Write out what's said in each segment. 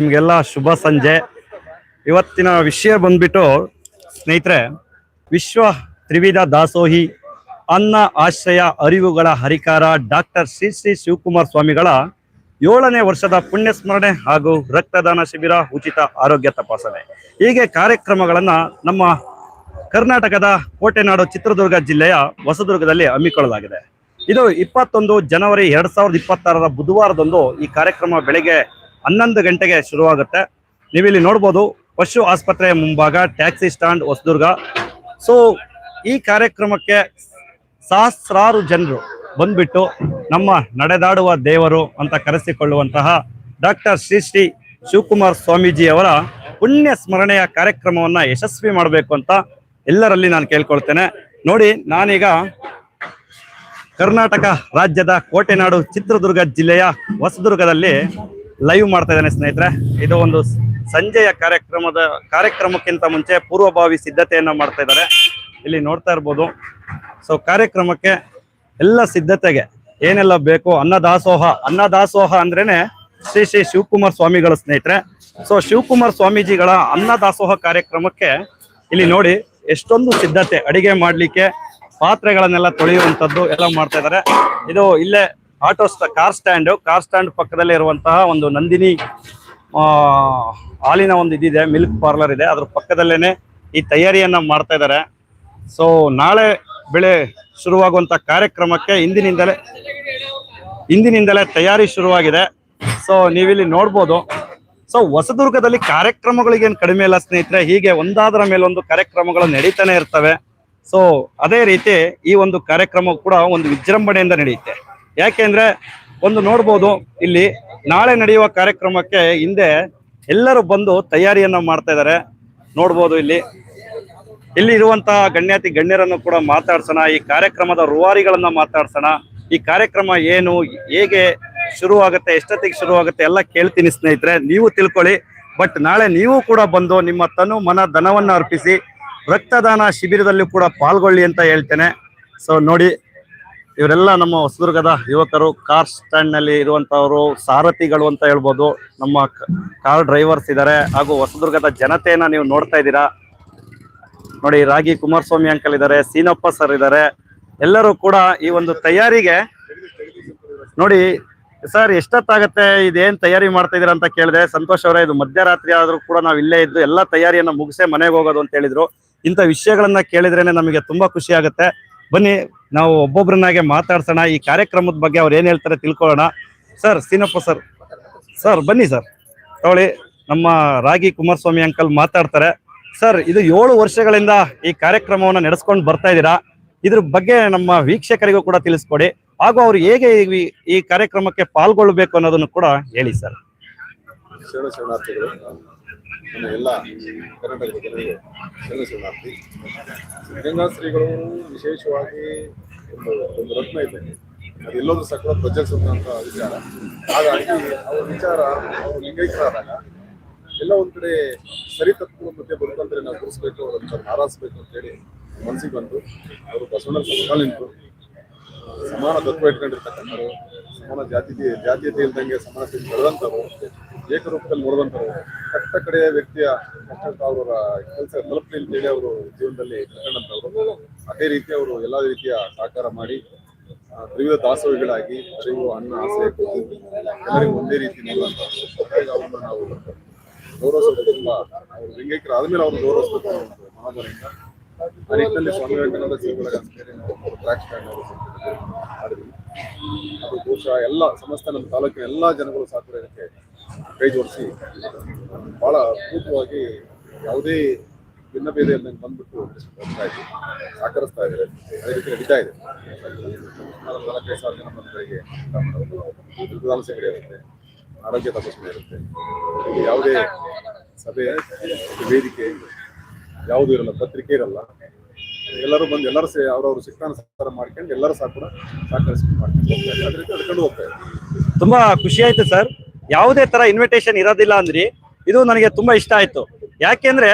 ನಿಮಗೆಲ್ಲ ಶುಭ ಸಂಜೆ. ಇವತ್ತಿನ ವಿಷಯ ಬಂದ್ಬಿಟ್ಟು, ಸ್ನೇಹಿತರೆ, ವಿಶ್ವ ತ್ರಿವಿಧ ದಾಸೋಹಿ ಅನ್ನ ಆಶ್ರಯ ಅರಿವುಗಳ ಹರಿಕಾರ ಡಾಕ್ಟರ್ ಶ್ರೀ ಶ್ರೀ ಶಿವಕುಮಾರ್ ಸ್ವಾಮಿಗಳ ಏಳನೇ ವರ್ಷದ ಪುಣ್ಯ ಸ್ಮರಣೆ ಹಾಗೂ ರಕ್ತದಾನ ಶಿಬಿರ ಉಚಿತ ಆರೋಗ್ಯ ತಪಾಸಣೆ. ಹೀಗೆ ಕಾರ್ಯಕ್ರಮಗಳನ್ನು ನಮ್ಮ ಕರ್ನಾಟಕದ ಕೋಟೆನಾಡು ಚಿತ್ರದುರ್ಗ ಜಿಲ್ಲೆಯ ಹೊಸದುರ್ಗದಲ್ಲಿ ಹಮ್ಮಿಕೊಳ್ಳಲಾಗಿದೆ. ಇದು ಇಪ್ಪತ್ತೊಂದು ಜನವರಿ ಎರಡ್ ಸಾವಿರದ ಇಪ್ಪತ್ತಾರರ ಬುಧವಾರದಂದು ಈ ಕಾರ್ಯಕ್ರಮ ಬೆಳಗ್ಗೆ ಹನ್ನೊಂದು ಗಂಟೆಗೆ ಶುರುವಾಗುತ್ತೆ. ನೀವಿಲ್ಲಿ ನೋಡ್ಬೋದು, ಪಶು ಆಸ್ಪತ್ರೆಯ ಮುಂಭಾಗ, ಟ್ಯಾಕ್ಸಿ ಸ್ಟ್ಯಾಂಡ್, ಹೊಸದುರ್ಗ. ಸೊ ಈ ಕಾರ್ಯಕ್ರಮಕ್ಕೆ ಸಹಸ್ರಾರು ಜನರು ಬಂದ್ಬಿಟ್ಟು ನಮ್ಮ ನಡೆದಾಡುವ ದೇವರು ಅಂತ ಕರೆಸಿಕೊಳ್ಳುವಂತಹ ಡಾಕ್ಟರ್ ಶ್ರೀ ಶ್ರೀ ಶಿವಕುಮಾರ್ ಸ್ವಾಮೀಜಿ ಅವರ ಪುಣ್ಯ ಸ್ಮರಣೆಯ ಕಾರ್ಯಕ್ರಮವನ್ನ ಯಶಸ್ವಿ ಮಾಡಬೇಕು ಅಂತ ಎಲ್ಲರಲ್ಲಿ ನಾನು ಕೇಳ್ಕೊಳ್ತೇನೆ. ನೋಡಿ, ನಾನೀಗ ಕರ್ನಾಟಕ ರಾಜ್ಯದ ಕೋಟೆನಾಡು ಚಿತ್ರದುರ್ಗ ಜಿಲ್ಲೆಯ ಹೊಸದುರ್ಗದಲ್ಲಿ ಲೈವ್ ಮಾಡ್ತಾ ಇದ್ದಾನೆ ಸ್ನೇಹಿತರೆ. ಇದು ಒಂದು ಸಂಜೆಯ ಕಾರ್ಯಕ್ರಮದ, ಕಾರ್ಯಕ್ರಮಕ್ಕಿಂತ ಮುಂಚೆ ಪೂರ್ವಭಾವಿ ಸಿದ್ಧತೆಯನ್ನ ಮಾಡ್ತಾ ಇದ್ದಾರೆ. ಇಲ್ಲಿ ನೋಡ್ತಾ ಇರ್ಬೋದು. ಸೊ ಕಾರ್ಯಕ್ರಮಕ್ಕೆ ಎಲ್ಲ ಸಿದ್ಧತೆಗೆ ಏನೆಲ್ಲ ಬೇಕು ಅನ್ನದಾಸೋಹ ಅನ್ನದಾಸೋಹ ಅಂದ್ರೇನೆ ಶ್ರೀ ಶ್ರೀ ಶಿವಕುಮಾರ್ ಸ್ವಾಮಿಗಳ ಸ್ನೇಹಿತರೆ. ಸೊ ಶಿವಕುಮಾರ್ ಸ್ವಾಮೀಜಿಗಳ ಅನ್ನದಾಸೋಹ ಕಾರ್ಯಕ್ರಮಕ್ಕೆ ಇಲ್ಲಿ ನೋಡಿ ಎಷ್ಟೊಂದು ಸಿದ್ಧತೆ ಅಡಿಗೆ ಮಾಡ್ಲಿಕ್ಕೆ ಪಾತ್ರೆಗಳನ್ನೆಲ್ಲ ತೊಳೆಯುವಂಥದ್ದು ಎಲ್ಲ ಮಾಡ್ತಾ ಇದ್ದಾರೆ. ಇದು ಇಲ್ಲೇ auto car stand. Car stand ಪಕ್ಕದಲ್ಲೇ ಇರುವಂತಹ ಒಂದು ನಂದಿನಿ ಹಾಲಿನ ಒಂದು ಇದಿದೆ, ಮಿಲ್ಕ್ ಪಾರ್ಲರ್ ಇದೆ. ಅದ್ರ ಪಕ್ಕದಲ್ಲೇನೆ ಈ ತಯಾರಿಯನ್ನ ಮಾಡ್ತಾ ಇದ್ದಾರೆ. ಸೊ ನಾಳೆ ಬೆಳೆ ಶುರುವಾಗುವಂತ ಕಾರ್ಯಕ್ರಮಕ್ಕೆ ಇಂದಿನಿಂದಲೇ ಇಂದಿನಿಂದಲೇ ತಯಾರಿ ಶುರುವಾಗಿದೆ. ಸೊ ನೀವಿಲ್ಲಿ ನೋಡ್ಬೋದು. ಸೊ ಹೊಸದುರ್ಗದಲ್ಲಿ ಕಾರ್ಯಕ್ರಮಗಳಿಗೇನು ಕಡಿಮೆ ಇಲ್ಲ ಸ್ನೇಹಿತರೆ. ಹೀಗೆ ಒಂದಾದರ ಮೇಲೆ ಒಂದು ಕಾರ್ಯಕ್ರಮಗಳು ನಡೀತಾನೆ ಇರ್ತವೆ. ಸೊ ಅದೇ ರೀತಿ ಈ ಒಂದು ಕಾರ್ಯಕ್ರಮ ಕೂಡ ಒಂದು ವಿಜೃಂಭಣೆಯಿಂದ ನಡೆಯುತ್ತೆ. ಯಾಕೆಂದ್ರೆ ಒಂದು ನೋಡ್ಬೋದು, ಇಲ್ಲಿ ನಾಳೆ ನಡೆಯುವ ಕಾರ್ಯಕ್ರಮಕ್ಕೆ ಹಿಂದೆ ಎಲ್ಲರೂ ಬಂದು ತಯಾರಿಯನ್ನ ಮಾಡ್ತಾ ಇದ್ದಾರೆ ನೋಡ್ಬೋದು ಇಲ್ಲಿ. ಇಲ್ಲಿ ಇರುವಂತಹ ಗಣ್ಯಾತಿ ಗಣ್ಯರನ್ನು ಕೂಡ ಮಾತಾಡ್ಸೋಣ, ಈ ಕಾರ್ಯಕ್ರಮದ ರೂವಾರಿಗಳನ್ನ ಮಾತಾಡ್ಸೋಣ. ಈ ಕಾರ್ಯಕ್ರಮ ಏನು, ಹೇಗೆ ಶುರುವಾಗುತ್ತೆ, ಎಷ್ಟೊತ್ತಿಗೆ ಶುರುವಾಗುತ್ತೆ ಎಲ್ಲ ಕೇಳ್ತೀನಿ ಸ್ನೇಹಿತರೆ. ನೀವು ತಿಳ್ಕೊಳ್ಳಿ. ಬಟ್ ನಾಳೆ ನೀವು ಕೂಡ ಬಂದು ನಿಮ್ಮ ತನು ಮನ ಧನವನ್ನು ಅರ್ಪಿಸಿ, ರಕ್ತದಾನ ಶಿಬಿರದಲ್ಲಿ ಕೂಡ ಪಾಲ್ಗೊಳ್ಳಿ ಅಂತ ಹೇಳ್ತೇನೆ. ಸೊ ನೋಡಿ. ಇವರೆಲ್ಲ ನಮ್ಮ ಹೊಸದುರ್ಗದ ಯುವಕರು ಕಾರ್ ಸ್ಟ್ಯಾಂಡ್ನಲ್ಲಿ ಇರುವಂತವರು, ಸಾರಥಿಗಳು ಅಂತ ಹೇಳ್ಬೋದು. ನಮ್ಮ ಕಾರ್ ಡ್ರೈವರ್ಸ್ ಇದ್ದಾರೆ ಹಾಗೂ ಹೊಸದುರ್ಗದ ಜನತೆಯನ್ನ ನೀವು ನೋಡ್ತಾ ಇದ್ದೀರಾ. ನೋಡಿ, ರಾಗಿ ಕುಮಾರಸ್ವಾಮಿ ಅಂಕಲ್ ಇದ್ದಾರೆ ಸೀನಪ್ಪ ಸರ್ ಇದ್ದಾರೆ ಎಲ್ಲರೂ ಕೂಡ ಈ ಒಂದು ತಯಾರಿಗೆ, ನೋಡಿ, ಸರ್, ಎಷ್ಟೊತ್ತಾಗತ್ತೆ, ಇದೇನ್ ತಯಾರಿ ಮಾಡ್ತಾ ಇದೀರಾ ಅಂತ ಕೇಳಿದೆ. ಸಂತೋಷ್ ಅವರೇ, ಇದು ಮಧ್ಯರಾತ್ರಿ ಆದ್ರೂ ಕೂಡ ನಾವು ಇಲ್ಲೇ ಇದ್ದು ಎಲ್ಲ ತಯಾರಿಯನ್ನ ಮುಗಿಸೇ ಮನೆಗೆ ಹೋಗೋದು ಅಂತ ಹೇಳಿದ್ರು. ಇಂಥ ವಿಷಯಗಳನ್ನ ಕೇಳಿದ್ರೇನೆ ನಮಗೆ ತುಂಬಾ ಖುಷಿ ಆಗುತ್ತೆ. ಬನ್ನಿ, ನಾವು ಒಬ್ಬೊಬ್ಬರನ್ನಾಗೆ ಮಾತಾಡ್ಸೋಣ, ಈ ಕಾರ್ಯಕ್ರಮದ ಬಗ್ಗೆ ಅವ್ರು ಏನು ಹೇಳ್ತಾರೆ ತಿಳ್ಕೊಳ್ಳೋಣ. ಸರ್ ಸೀನಪ್ಪ ಸರ್ ಸರ್ ಬನ್ನಿ ಸರ್ ತಗೊಳ್ಳಿ, ನಮ್ಮ ರಾಗಿ ಕುಮಾರಸ್ವಾಮಿ ಅಂಕಲ್ ಮಾತಾಡ್ತಾರೆ. ಸರ್ ಇದು ಏಳು ವರ್ಷಗಳಿಂದ ಈ ಕಾರ್ಯಕ್ರಮವನ್ನು ನಡೆಸ್ಕೊಂಡು ಬರ್ತಾ ಇದ್ದೀರಾ? ಇದ್ರ ಬಗ್ಗೆ ನಮ್ಮ ವೀಕ್ಷಕರಿಗೂ ಕೂಡ ತಿಳಿಸ್ಕೊಡಿ. ಹಾಗೂ ಅವ್ರು ಹೇಗೆ ಈ- ಕಾರ್ಯಕ್ರಮಕ್ಕೆ ಪಾಲ್ಗೊಳ್ಬೇಕು ಅನ್ನೋದನ್ನು ಕೂಡ ಹೇಳಿ ಸರ್ ನನ್ನ ಎಲ್ಲ ಕರ್ನಾಟಕದ ಜನರಿಗೆ ಶ್ರೀಗಳು ವಿಶೇಷವಾಗಿ ಒಂದು ಒಂದು ರತ್ನ ಇದೆ. ಅದು ಎಲ್ಲೋದ್ರೂ ಸಕಲ ಪ್ರಜ್ವಲಿಸುವಂತ ವಿಚಾರ. ಹಾಗಾಗಿ ಅವ್ರ ವಿಚಾರ, ಅವರು ಲಿಂಗೈಕ್ಯರಾದಾಗ ಎಲ್ಲ ಒಂದ್ ಕಡೆ ಸರಿ ತಪ್ಪು ಮತ್ತೆ ಬರುತ್ತಂದ್ರೆ ನಾವು ಗುರುಸ್ಬೇಕು ಅವ್ರನ್ನ ಅಂತ ಅಂತೇಳಿ ಮನಸ್ಸಿಗೆ ಬಂತು ಅವರು ಬಸವಣ್ಣ ಸಮಾನ ನಿಂತು ಸಮಾನ ತತ್ವ ಇಟ್ಕೊಂಡಿರ್ತಕ್ಕಂಥವ್ರು, ಸಮಾನ ಜಾತಿ, ಜಾತೀಯತೆ ಇಲ್ದಂಗೆ ಸಮಾನತೆ ಬೆಳೆದಂಥವ್ರು ಏಕರೂಪದಲ್ಲಿ ನೋಡಿದಂಥವ್ರು ಕಟ್ಟ ಕಡೆಯ ವ್ಯಕ್ತಿಯ ಅವರ ಕೆಲಸ ತಲುಪಲಿ ಅಂತೇಳಿ ಅವರು ಜೀವನದಲ್ಲಿ ಕಟ್ಕೊಂಡಂಥವ್ರು ಅದೇ ರೀತಿ ಅವರು ಎಲ್ಲ ರೀತಿಯ ಸಹಕಾರ ಮಾಡಿ ತ್ರಿವಿಧ ದಾಸೋಹಿಗಳಾಗಿ ಅರಿವು, ಅನ್ನ, ಆಸೆ ಎಲ್ಲರಿಗೂ ಒಂದೇ ರೀತಿ ನೋಡುವಂಥವ್ರು. ನಾವು ಗೌರವಿಸೋದು ತುಂಬ ಅವರು ಲಿಂಗೈಕ್ಯರು ಆದ್ಮೇಲೆ ಅವ್ರನ್ನ ಗೌರವಿಸಬೇಕು ಅನ್ನೋ ಸ್ವಾಮಿ ವಿವೇಕಾನಂದ ಅಂತೇಳಿ ನಾವು ಬಹುಶಃ ಎಲ್ಲ, ಸಮಸ್ತ ನಮ್ಮ ತಾಲೂಕಿನ ಎಲ್ಲ ಜನಗಳು ಕೂಡ ಇದಕ್ಕೆ ಕೈ ಜೋಡಿಸಿ. ಬಹಳ ಅದ್ಭುತವಾಗಿ ಯಾವುದೇ ಭಿನ್ನ ಬೇರೆಯಲ್ಲಿ ಇಲ್ಲದಂಗೆ ಬಂದ್ಬಿಟ್ಟು ಬರ್ತಾ ಇದೆ. ಸಹಕರಿಸ್ತಾ ಇದ್ದಾರೆ. ಅದೇ ರೀತಿ ನಡೀತಾ ಇದೆ. ನಾಲ್ಕೈದು ಸಾವಿರ ಜನ ಇರುತ್ತೆ ಆರೋಗ್ಯ ತಪಾಸಣೆ ಇರುತ್ತೆ. ಇಲ್ಲಿ ಯಾವುದೇ ಸಭೆ, ವೇದಿಕೆ ಯಾವುದೂ ಇರಲ್ಲ, ಪತ್ರಿಕೆ ಇರಲ್ಲ. ಎಲ್ಲರೂ ಬಂದು ಎಲ್ಲರೂ ಸೇ ಅವ್ರವ್ರ ಶಿಕ್ಷಣ ಮಾಡ್ಕೊಂಡು ಎಲ್ಲರೂ ಸಹ ಕೂಡ ಸಹಕರಿಸ್ಕೊಂಡು ಮಾಡ್ಕೊಂಡು ಹೋಗ್ತಾ ಇದ್ದಾರೆ. ಅದೇ ರೀತಿ ಅದ್ಕೊಂಡು ಹೋಗ್ತಾ ಇದ್ದಾರೆ. ತುಂಬಾ ಖುಷಿ ಆಯ್ತು ಸರ್. ಯಾವುದೇ ತರ ಇನ್ವಿಟೇಷನ್ ಇರೋದಿಲ್ಲ ಅಂದ್ರಿ. ಇದು ನನಗೆ ತುಂಬಾ ಇಷ್ಟ ಆಯ್ತು. ಯಾಕೆಂದ್ರೆ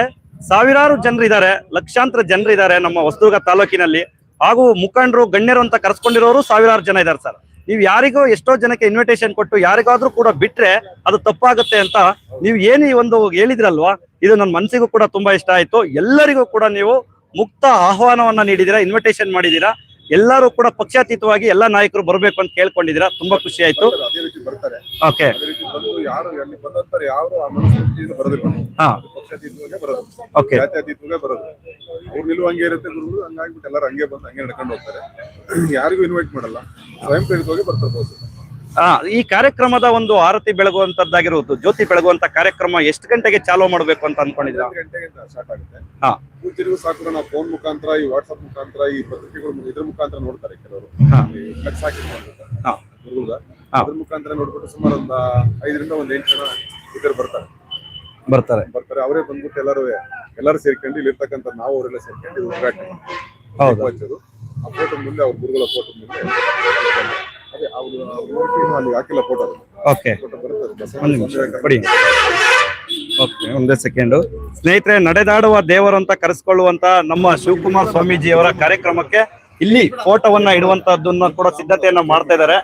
ಸಾವಿರಾರು ಜನರಿದ್ದಾರೆ, ಲಕ್ಷಾಂತರ ಜನರಿದ್ದಾರೆ ನಮ್ಮ ಹೊಸದುರ್ಗ ತಾಲೂಕಿನಲ್ಲಿ. ಹಾಗೂ ಮುಖಂಡರು, ಗಣ್ಯರು ಅಂತ ಕರೆಸ್ಕೊಂಡಿರೋರು ಸಾವಿರಾರು ಜನ ಇದ್ದಾರೆ ಸರ್. ನೀವು ಯಾರಿಗೋ ಎಷ್ಟೋ ಜನಕ್ಕೆ ಇನ್ವಿಟೇಷನ್ ಕೊಟ್ಟು ಯಾರಿಗಾದ್ರೂ ಕೂಡ ಬಿಟ್ರೆ ಅದು ತಪ್ಪಾಗುತ್ತೆ ಅಂತ ನೀವು ಏನು ಒಂದು ಹೇಳಿದ್ರಲ್ವಾ? ಇದು ನನ್ನ ಮನಸ್ಸಿಗೂ ಕೂಡ ತುಂಬಾ ಇಷ್ಟ ಆಯ್ತು. ಎಲ್ಲರಿಗೂ ಕೂಡ ನೀವು ಮುಕ್ತ ಆಹ್ವಾನವನ್ನ ನೀಡಿದೀರಾ ಇನ್ವಿಟೇಷನ್ ಮಾಡಿದೀರಾ ಎಲ್ಲರೂ ಕೂಡ ಪಕ್ಷಾತೀತವಾಗಿ ಎಲ್ಲಾ ನಾಯಕರು ಬರಬೇಕು ಅಂತ ಕೇಳ್ಕೊಂಡಿದ್ದೀರಾ? ತುಂಬಾ ಖುಷಿ ಆಯ್ತು. ಅದೇ ರೀತಿ ಬರ್ತಾರೆ. ಓಕೆ. ಅದೇ ರೀತಿ ಬಂದು ಯಾರು ಅಲ್ಲಿ ಬಂದಂತಾರೆ ಯಾರು ಆ ಮನಸ್ಥಿತಿಯಿಂದ ಬರೋದಿಲ್ಲ ಹಾ. ಪಕ್ಷಾತೀತವಾಗೇ ಬರೋದು. ಓಕೆ. ಅವ್ರ ಇರುತ್ತೆ ಗುರುಗಳು ಹಂಗಾಗ್ಬಿಟ್ಟು ಎಲ್ಲರೂ ಹಂಗೆ ಬಂದು ಹಂಗೆ ನಡ್ಕೊಂಡು ಹೋಗ್ತಾರೆ. ಯಾರಿಗೂ ಇನ್ವೈಟ್ ಮಾಡಲ್ಲ. ಸ್ವಯಂ ಪ್ರೇರಿತವಾಗಿ ಬರ್ತಾರೆ ಈ ಕಾರ್ಯಕ್ರಮದ ಒಂದು ಆರತಿ ಬೆಳಗುವಂತದ್ದಾಗಿರುವುದು. ಜ್ಯೋತಿ ಬೆಳಗುವಂತ ಕಾರ್ಯಕ್ರಮ ಎಷ್ಟು ಗಂಟೆಗೆ ಚಾಲೋ ಮಾಡಬೇಕು ಅಂತ ಅನ್ಕೊಂಡಿದ್ರ ಹನ್ನೊಂದು ಗಂಟೆಗೆ ಸ್ಟಾರ್ಟ್ ಆಗುತ್ತೆ? ಹಾ. ತಿರುಗು ಸಾಕು ನಾವು ಫೋನ್ ಮುಖಾಂತರ ಈ ವಾಟ್ಸ್ಆಪ್ ಮುಖಾಂತರ ಈ ಪತ್ರಿಕೆಗಳು ಇದ್ರ ಮುಖಾಂತರ ನೋಡ್ತಾರೆ ಕೆಲವರು. ಅದ್ರ ಮುಖಾಂತರ ನೋಡ್ಬಿಟ್ಟು ಸುಮಾರು ಒಂದು ಐದರಿಂದ ಒಂದ್ ಎಂಟು ಜನ ಇದ್ರು ಬರ್ತಾರೆ. ಬರ್ತಾರೆ. ಬರ್ತಾರೆ. ಅವರೇ ಬಂದ್ಬಿಟ್ಟು ಎಲ್ಲರೂ ಎಲ್ಲರೂ ಸೇರ್ಕೊಂಡು ಇಲ್ಲಿ ಇರ್ತಕ್ಕಂಥ ನಾವು ಅವರೆಲ್ಲ ಸೇರ್ಕೊಂಡು ಉದ್ಘಾಟನೆ. ಹೌದು. ಹಚ್ಚೋದು ಆ ಫೋಟೋ ಮುಂದೆ ಅವ್ರ ಗುರುಗಳ ಫೋಟೋ ಮುಂದೆ ಅದೇ ಅವ್ರು ಮೂರ್ತಿನೂ ಅಲ್ಲಿ ಹಾಕಿಲ್ಲ ಫೋಟೋ ಓಕೆ ಒಂದ್ ನಿಮಿಷ ಸ್ವಾಮಿ ಕೊಡಿ. ಓಕೆ ಒಂದೇ ಸೆಕೆಂಡು ಸ್ನೇಹಿತರೆ ನಡೆದಾಡುವ ದೇವರು ಅಂತ ಕರೆಸ್ಕೊಳ್ಳುವಂತ ನಮ್ಮ ಶಿವಕುಮಾರ್ ಸ್ವಾಮೀಜಿಯವರ ಕಾರ್ಯಕ್ರಮಕ್ಕೆ ಇಲ್ಲಿ ಫೋಟೋವನ್ನ ಇಡುವಂತದ್ದನ್ನ ಕೂಡ ಸಿದ್ಧತೆಯನ್ನ ಮಾಡ್ತಾ ಇದ್ದಾರೆ.